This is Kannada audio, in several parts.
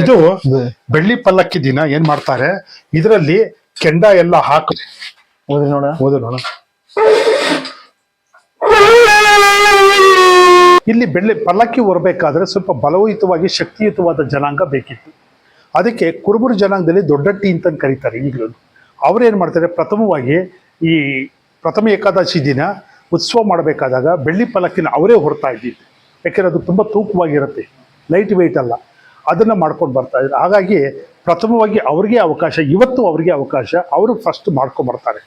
ಇದು ಬೆಳ್ಳಿ ಪಲ್ಲಕ್ಕಿ ದಿನ ಏನ್ ಮಾಡ್ತಾರೆ? ಇದರಲ್ಲಿ ಕೆಂಡ ಎಲ್ಲ ಹಾಕಿ ಓದಿ ನೋಡ. ಓದು ನೋಡ. ಇಲ್ಲಿ ಬೆಳ್ಳಿ ಪಲ್ಲಕ್ಕಿ ಹೊರಬೇಕಾದ್ರೆ ಸ್ವಲ್ಪ ಬಲಯುತವಾಗಿ ಶಕ್ತಿಯುತವಾದ ಜನಾಂಗ ಬೇಕಿತ್ತು. ಅದಕ್ಕೆ ಕುರುಬುರು ಜನಾಂಗದಲ್ಲಿ ದೊಡ್ಡಟ್ಟಿ ಅಂತ ಕರೀತಾರೆ ಈಗಲೂ. ಅವ್ರೇನ್ ಮಾಡ್ತಾರೆ? ಪ್ರಥಮವಾಗಿ ಈ ಪ್ರಥಮ ಏಕಾದಶಿ ದಿನ ಉತ್ಸವ ಮಾಡಬೇಕಾದಾಗ ಬೆಳ್ಳಿ ಪಲ್ಲಕ್ಕಿನ ಅವರೇ ಹೊರತಾ ಇದ್ದಿದ್ದು. ಯಾಕೆಂದ್ರೆ ಅದು ತುಂಬಾ ತೂಕವಾಗಿರುತ್ತೆ. ಲೈಟ್ ವೆಯ್ಟ್ ಅಲ್ಲ. ಅದನ್ನು ಮಾಡ್ಕೊಂಡು ಬರ್ತಾ ಇದ್ದಾರೆ. ಹಾಗಾಗಿ ಪ್ರಥಮವಾಗಿ ಅವ್ರಿಗೆ ಅವಕಾಶ ಇವತ್ತು ಅವ್ರಿಗೆ ಅವಕಾಶ ಅವರು ಫಸ್ಟ್ ಮಾಡ್ಕೊಂಡು ಬರ್ತಾರೆ.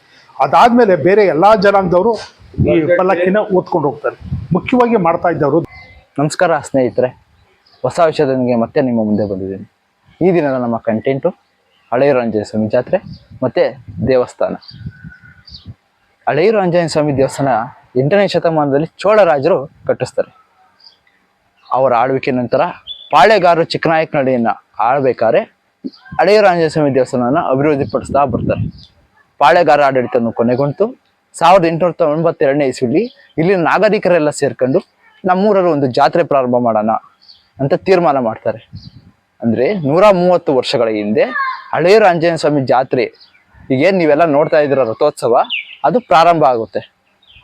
ಅದಾದ್ಮೇಲೆ ಬೇರೆ ಎಲ್ಲ ಜನಾಂಗದವರು ಈ ಪಲ್ಲಕ್ಕಿನ ಓದ್ಕೊಂಡು ಹೋಗ್ತಾರೆ. ಮುಖ್ಯವಾಗಿ ಮಾಡ್ತಾ ಇದ್ದವರು. ನಮಸ್ಕಾರ ಸ್ನೇಹಿತರೆ. ಹೊಸ ವಿಷಯದೊಂದಿಗೆ ಮತ್ತೆ ನಿಮ್ಮ ಮುಂದೆ ಬಂದಿದ್ದೀನಿ. ಈ ದಿನದ ನಮ್ಮ ಕಂಟೆಂಟು ಹಳೆಯೂರು ಆಂಜನೇಯ ಸ್ವಾಮಿ ಜಾತ್ರೆ ಮತ್ತು ದೇವಸ್ಥಾನ. ಹಳೆಯೂರು ಆಂಜನೇಯ ಸ್ವಾಮಿ ದೇವಸ್ಥಾನ ಎಂಟನೇ ಶತಮಾನದಲ್ಲಿ ಚೋಳರಾಜರು ಕಟ್ಟಿಸ್ತಾರೆ. ಅವರ ಆಳ್ವಿಕೆ ನಂತರ ಪಾಳೆಗಾರರು ಚಿಕ್ಕನಾಯಕನಹಳ್ಳಿಯನ್ನು ಆಳ್ಬೇಕಾದ್ರೆ ಹಳೆಯೂರು ಆಂಜನೇಯ ಸ್ವಾಮಿ ದೇವಸ್ಥಾನನ ಅಭಿವೃದ್ಧಿಪಡಿಸ್ತಾ ಬರ್ತಾರೆ. ಪಾಳೆಗಾರ ಆಡಳಿತವನ್ನು ಕೊನೆಗೊಂಡು ಸಾವಿರದ ಎಂಟುನೂರ ತೊಂಬತ್ತೆರಡನೇ ಇಸ್ವಿಲಿ ಇಲ್ಲಿನ ನಾಗರಿಕರೆಲ್ಲ ಸೇರ್ಕೊಂಡು ನಮ್ಮೂರಲ್ಲಿ ಒಂದು ಜಾತ್ರೆ ಪ್ರಾರಂಭ ಮಾಡೋಣ ಅಂತ ತೀರ್ಮಾನ ಮಾಡ್ತಾರೆ. ಅಂದರೆ ನೂರ ಮೂವತ್ತು ವರ್ಷಗಳ ಹಿಂದೆ ಹಳೆಯೂರು ಆಂಜನೇಯ ಸ್ವಾಮಿ ಜಾತ್ರೆ ಈಗೇನು ನೀವೆಲ್ಲ ನೋಡ್ತಾ ಇದ್ದೀರ ರಥೋತ್ಸವ, ಅದು ಪ್ರಾರಂಭ ಆಗುತ್ತೆ.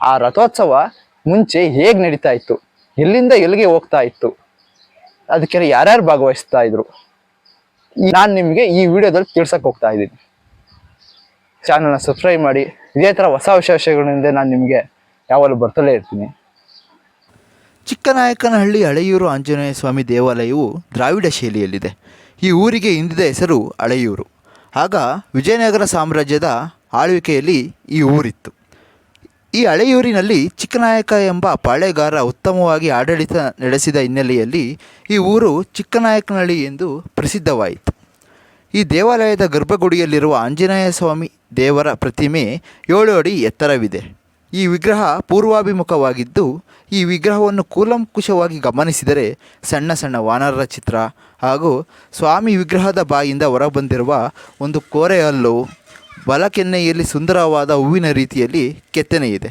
ಆ ರಥೋತ್ಸವ ಮುಂಚೆ ಹೇಗೆ ನಡೀತಾ ಇತ್ತು, ಎಲ್ಲಿಂದ ಎಲ್ಲಿಗೆ ಹೋಗ್ತಾ ಇತ್ತು ಅದಕ್ಕೆ ಯಾರ್ಯಾರು ಭಾಗವಹಿಸ್ತಾ ಇದ್ರು? ನಾನು ನಿಮಗೆ ಈ ವಿಡಿಯೋದಲ್ಲಿ ತಿಳ್ಸಕ್ಕೆ ಹೋಗ್ತಾ ಇದ್ದೀನಿ. ಚಾನಲ್ನ ಸಬ್ಸ್ಕ್ರೈಬ್ ಮಾಡಿ. ಇದೇ ಥರ ಹೊಸ ವಿಶೇಷಗಳಿಂದ ನಾನು ನಿಮಗೆ ಯಾವಾಗಲೂ ಬರ್ತಲೇ ಇರ್ತೀನಿ. ಚಿಕ್ಕನಾಯಕನಹಳ್ಳಿ ಹಳೆಯೂರು ಆಂಜನೇಯ ಸ್ವಾಮಿ ದೇವಾಲಯವು ದ್ರಾವಿಡ ಶೈಲಿಯಲ್ಲಿದೆ. ಈ ಊರಿಗೆ ಹಿಂದಿದ ಹೆಸರು ಹಳೆಯೂರು ಆಗ ವಿಜಯನಗರ ಸಾಮ್ರಾಜ್ಯದ ಆಳ್ವಿಕೆಯಲ್ಲಿ ಈ ಊರಿತ್ತು. ಈ ಹಳೆಯೂರಿನಲ್ಲಿ ಚಿಕ್ಕನಾಯಕ ಎಂಬ ಪಾಳೆಗಾರ ಉತ್ತಮವಾಗಿ ಆಡಳಿತ ನಡೆಸಿದ ಹಿನ್ನೆಲೆಯಲ್ಲಿ ಈ ಊರು ಚಿಕ್ಕನಾಯಕನಹಳ್ಳಿ ಎಂದು ಪ್ರಸಿದ್ಧವಾಯಿತು. ಈ ದೇವಾಲಯದ ಗರ್ಭಗುಡಿಯಲ್ಲಿರುವ ಆಂಜನೇಯ ಸ್ವಾಮಿ ದೇವರ ಪ್ರತಿಮೆ ಏಳು ಅಡಿ ಎತ್ತರವಿದೆ. ಈ ವಿಗ್ರಹ ಪೂರ್ವಾಭಿಮುಖವಾಗಿದ್ದು, ಈ ವಿಗ್ರಹವನ್ನು ಕೂಲಂಕುಷವಾಗಿ ಗಮನಿಸಿದರೆ ಸಣ್ಣ ಸಣ್ಣ ವಾನರರ ಚಿತ್ರ ಹಾಗೂ ಸ್ವಾಮಿ ವಿಗ್ರಹದ ಬಾಯಿಂದ ಹೊರಬಂದಿರುವ ಒಂದು ಕೋರೆ ಹಲ್ಲು ಬಲಕೆನ್ನೆಯಲ್ಲಿ ಸುಂದರವಾದ ಹೂವಿನ ರೀತಿಯಲ್ಲಿ ಕೆತ್ತನೆ ಇದೆ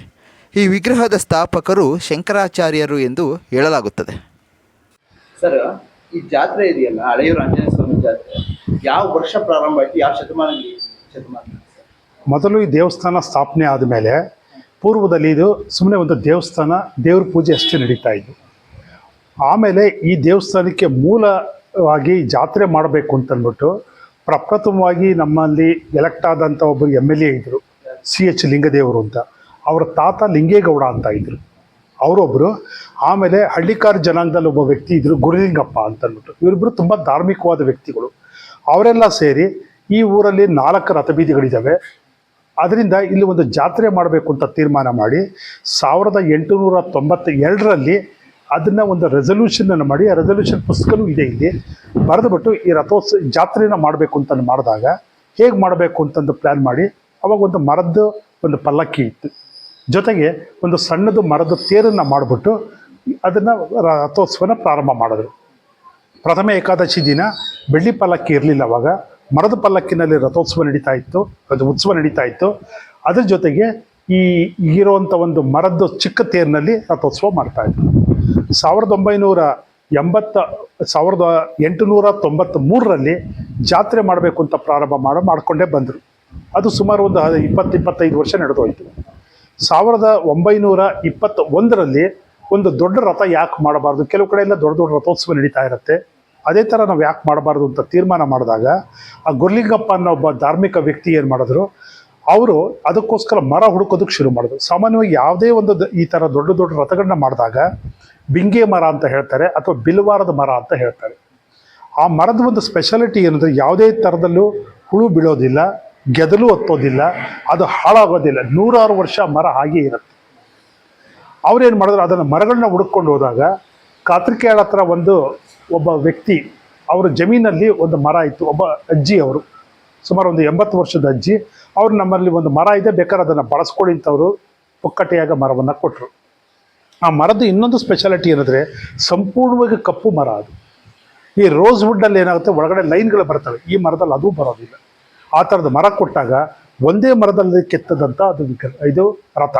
ಈ ವಿಗ್ರಹದ ಸ್ಥಾಪಕರು ಶಂಕರಾಚಾರ್ಯರು ಎಂದು ಹೇಳಲಾಗುತ್ತದೆ. ಸರ್ ಈ ಜಾತ್ರೆ ಇದೆಯಲ್ಲ ಹಳೆಯೂರು ಆಂಜನೇಯ ಸ್ವಾಮಿ ಜಾತ್ರೆ ಯಾವ ವರ್ಷ ಪ್ರಾರಂಭ ಆಯ್ತು ಯಾವ ಶತಮಾನ ಶತಮಾನ ಮೊದಲು ಈ ದೇವಸ್ಥಾನ ಸ್ಥಾಪನೆ ಆದಮೇಲೆ ಪೂರ್ವದಲ್ಲಿ ಇದು ಸುಮ್ಮನೆ ಒಂದು ದೇವಸ್ಥಾನ ದೇವ್ರ ಪೂಜೆ ಅಷ್ಟೇ ನಡೀತಾ ಇದ್ದು ಆಮೇಲೆ ಈ ದೇವಸ್ಥಾನಕ್ಕೆ ಮೂಲವಾಗಿ ಜಾತ್ರೆ ಮಾಡಬೇಕು ಅಂತಂದ್ಬಿಟ್ಟು ಪ್ರಪ್ರಥಮವಾಗಿ ನಮ್ಮಲ್ಲಿ ಎಲೆಕ್ಟ್ ಆದಂಥ ಒಬ್ಬರು ಎಂ ಎಲ್ ಎ ಇದ್ದರು ಸಿ ಎಚ್ ಲಿಂಗದೇವರು ಅಂತ. ಅವರ ತಾತ ಲಿಂಗೇಗೌಡ ಅಂತ ಇದ್ದರು ಅವರೊಬ್ಬರು ಆಮೇಲೆ ಹಳ್ಳಿಕಾರ್ ಜನಾಂಗದಲ್ಲಿ ಒಬ್ಬ ವ್ಯಕ್ತಿ ಇದ್ದರು ಗುರುಲಿಂಗಪ್ಪ ಅಂತಂದ್ಬಿಟ್ಟು ಇವರಿಬ್ಬರು ತುಂಬ ಧಾರ್ಮಿಕವಾದ ವ್ಯಕ್ತಿಗಳು. ಅವರೆಲ್ಲ ಸೇರಿ ಈ ಊರಲ್ಲಿ ನಾಲ್ಕು ರಥಬೀದಿಗಳಿದ್ದಾವೆ ಅದರಿಂದ ಇಲ್ಲಿ ಒಂದು ಜಾತ್ರೆ ಮಾಡಬೇಕು ಅಂತ ತೀರ್ಮಾನ ಮಾಡಿ ಸಾವಿರದ ಎಂಟುನೂರ ತೊಂಬತ್ತ ಎರಡರಲ್ಲಿ ಅದನ್ನು ಒಂದು ರೆಸಲ್ಯೂಷನನ್ನು ಮಾಡಿ, ಆ ರೆಸಲ್ಯೂಷನ್ ಪುಸ್ತಕನೂ ಇದೆ ಇಲ್ಲಿ. ಬರೆದುಬಿಟ್ಟು ಈ ರಥೋತ್ಸವ ಜಾತ್ರೆನ ಮಾಡಬೇಕು ಅಂತ ಮಾಡಿದಾಗ, ಹೇಗೆ ಮಾಡಬೇಕು ಅಂತಂದು ಪ್ಲ್ಯಾನ್ ಮಾಡಿ, ಅವಾಗ ಒಂದು ಮರದ್ದು ಒಂದು ಪಲ್ಲಕ್ಕಿ ಇತ್ತು. ಜೊತೆಗೆ ಒಂದು ಸಣ್ಣದು ಮರದ ತೇರನ್ನು ಮಾಡಿಬಿಟ್ಟು ಅದನ್ನು ರಥೋತ್ಸವನ ಪ್ರಾರಂಭ ಮಾಡಿದ್ರು. ಪ್ರಥಮ ಏಕಾದಶಿ ದಿನ ಬೆಳ್ಳಿ ಪಲ್ಲಕ್ಕಿ ಇರಲಿಲ್ಲ ಅವಾಗ. ಮರದ ಪಲ್ಲಕ್ಕಿನಲ್ಲಿ ರಥೋತ್ಸವ ನಡೀತಾ ಇತ್ತು, ಅದು ಉತ್ಸವ ನಡೀತಾ ಇತ್ತು. ಅದ್ರ ಜೊತೆಗೆ ಈ ಇರುವಂಥ ಒಂದು ಮರದ್ದು ಚಿಕ್ಕ ತೇರಿನಲ್ಲಿ ರಥೋತ್ಸವ ಮಾಡ್ತಾ ಇದ್ರು. ಸಾವಿರದ ಒಂಬೈನೂರ ಎಂಬತ್ತ, ಸಾವಿರದ ಎಂಟುನೂರ ತೊಂಬತ್ತ ಮೂರರಲ್ಲಿ ಜಾತ್ರೆ ಮಾಡಬೇಕು ಅಂತ ಪ್ರಾರಂಭ ಮಾಡೋ, ಮಾಡಿಕೊಂಡೇ ಬಂದರು. ಅದು ಸುಮಾರು ಒಂದು ಇಪ್ಪತ್ತು ಇಪ್ಪತ್ತೈದು ವರ್ಷ ನಡೆದೋಯ್ತು. ಸಾವಿರದ ಒಂಬೈನೂರ ಇಪ್ಪತ್ತ ಒಂದರಲ್ಲಿ ಒಂದು ದೊಡ್ಡ ರಥ ಯಾಕೆ ಮಾಡಬಾರ್ದು? ಕೆಲವು ಕಡೆಯಿಂದ ದೊಡ್ಡ ದೊಡ್ಡ ರಥೋತ್ಸವ ನಡೀತಾ ಇರುತ್ತೆ. ಅದೇ ಥರ ನಾವು ಯಾಕೆ ಮಾಡಬಾರ್ದು ಅಂತ ತೀರ್ಮಾನ ಮಾಡಿದಾಗ, ಆ ಗುರ್ಲಿಂಗಪ್ಪ ಅನ್ನೋ ಒಬ್ಬ ಧಾರ್ಮಿಕ ವ್ಯಕ್ತಿ ಏನು ಮಾಡಿದ್ರು? ಅವರು ಅದಕ್ಕೋಸ್ಕರ ಮರ ಹುಡುಕೋದಕ್ಕೆ ಶುರು ಮಾಡಿದ್ರು. ಸಾಮಾನ್ಯವಾಗಿ ಯಾವುದೇ ಒಂದು ಈ ಥರ ದೊಡ್ಡ ದೊಡ್ಡ ರಥಗಳನ್ನ ಮಾಡಿದಾಗ ಬಿಂಗೆ ಮರ ಅಂತ ಹೇಳ್ತಾರೆ ಅಥವಾ ಬಿಲ್ವಾರದ ಮರ ಅಂತ ಹೇಳ್ತಾರೆ. ಆ ಮರದ ಒಂದು ಸ್ಪೆಷಾಲಿಟಿ ಏನಂದರೆ ಯಾವುದೇ ಥರದಲ್ಲೂ ಹುಳು ಬೀಳೋದಿಲ್ಲ, ಗೆದಲು ಹತ್ತೋದಿಲ್ಲ ಅದು ಹಾಳಾಗೋದಿಲ್ಲ. ನೂರಾರು ವರ್ಷ ಮರ ಹಾಗೇ ಇರುತ್ತೆ. ಅವ್ರೇನು ಮಾಡಿದ್ರು? ಅದನ್ನು ಮರಗಳನ್ನ ಹುಡುಕೊಂಡು ಹೋದಾಗ ಕಾತ್ರಿಕೆಯಾಳ ಹತ್ರ ಒಂದು ಒಬ್ಬ ವ್ಯಕ್ತಿ, ಅವರ ಜಮೀನಲ್ಲಿ ಒಂದು ಮರ ಇತ್ತು. ಒಬ್ಬ ಅಜ್ಜಿ ಅವರು, ಸುಮಾರು ಒಂದು ಎಂಬತ್ತು ವರ್ಷದ ಅಜ್ಜಿ ಅವ್ರು ನಮ್ಮಲ್ಲಿ ಒಂದು ಮರ ಇದೆ, ಬೇಕಾದ್ರೆ ಅದನ್ನು ಬಳಸ್ಕೊಳ್ಳಿ ಅಂತ ಅವರು ಪುಕ್ಕಟೆಯಾಗ ಮರವನ್ನು ಕೊಟ್ಟರು ಆ ಮರದ ಇನ್ನೊಂದು ಸ್ಪೆಷಾಲಿಟಿ ಏನಂದರೆ ಸಂಪೂರ್ಣವಾಗಿ ಕಪ್ಪು ಮರ ಅದು. ಈ ರೋಸ್ ವುಡ್ಡಲ್ಲಿ ಏನಾಗುತ್ತೆ, ಒಳಗಡೆ ಲೈನ್ಗಳು ಬರ್ತವೆ. ಈ ಮರದಲ್ಲಿ ಅದೂ ಬರೋದಿಲ್ಲ. ಆ ಥರದ ಮರ ಕೊಟ್ಟಾಗ ಒಂದೇ ಮರದಲ್ಲಿ ಕೆತ್ತದಂಥ ಅದು ಇದು ರಥ.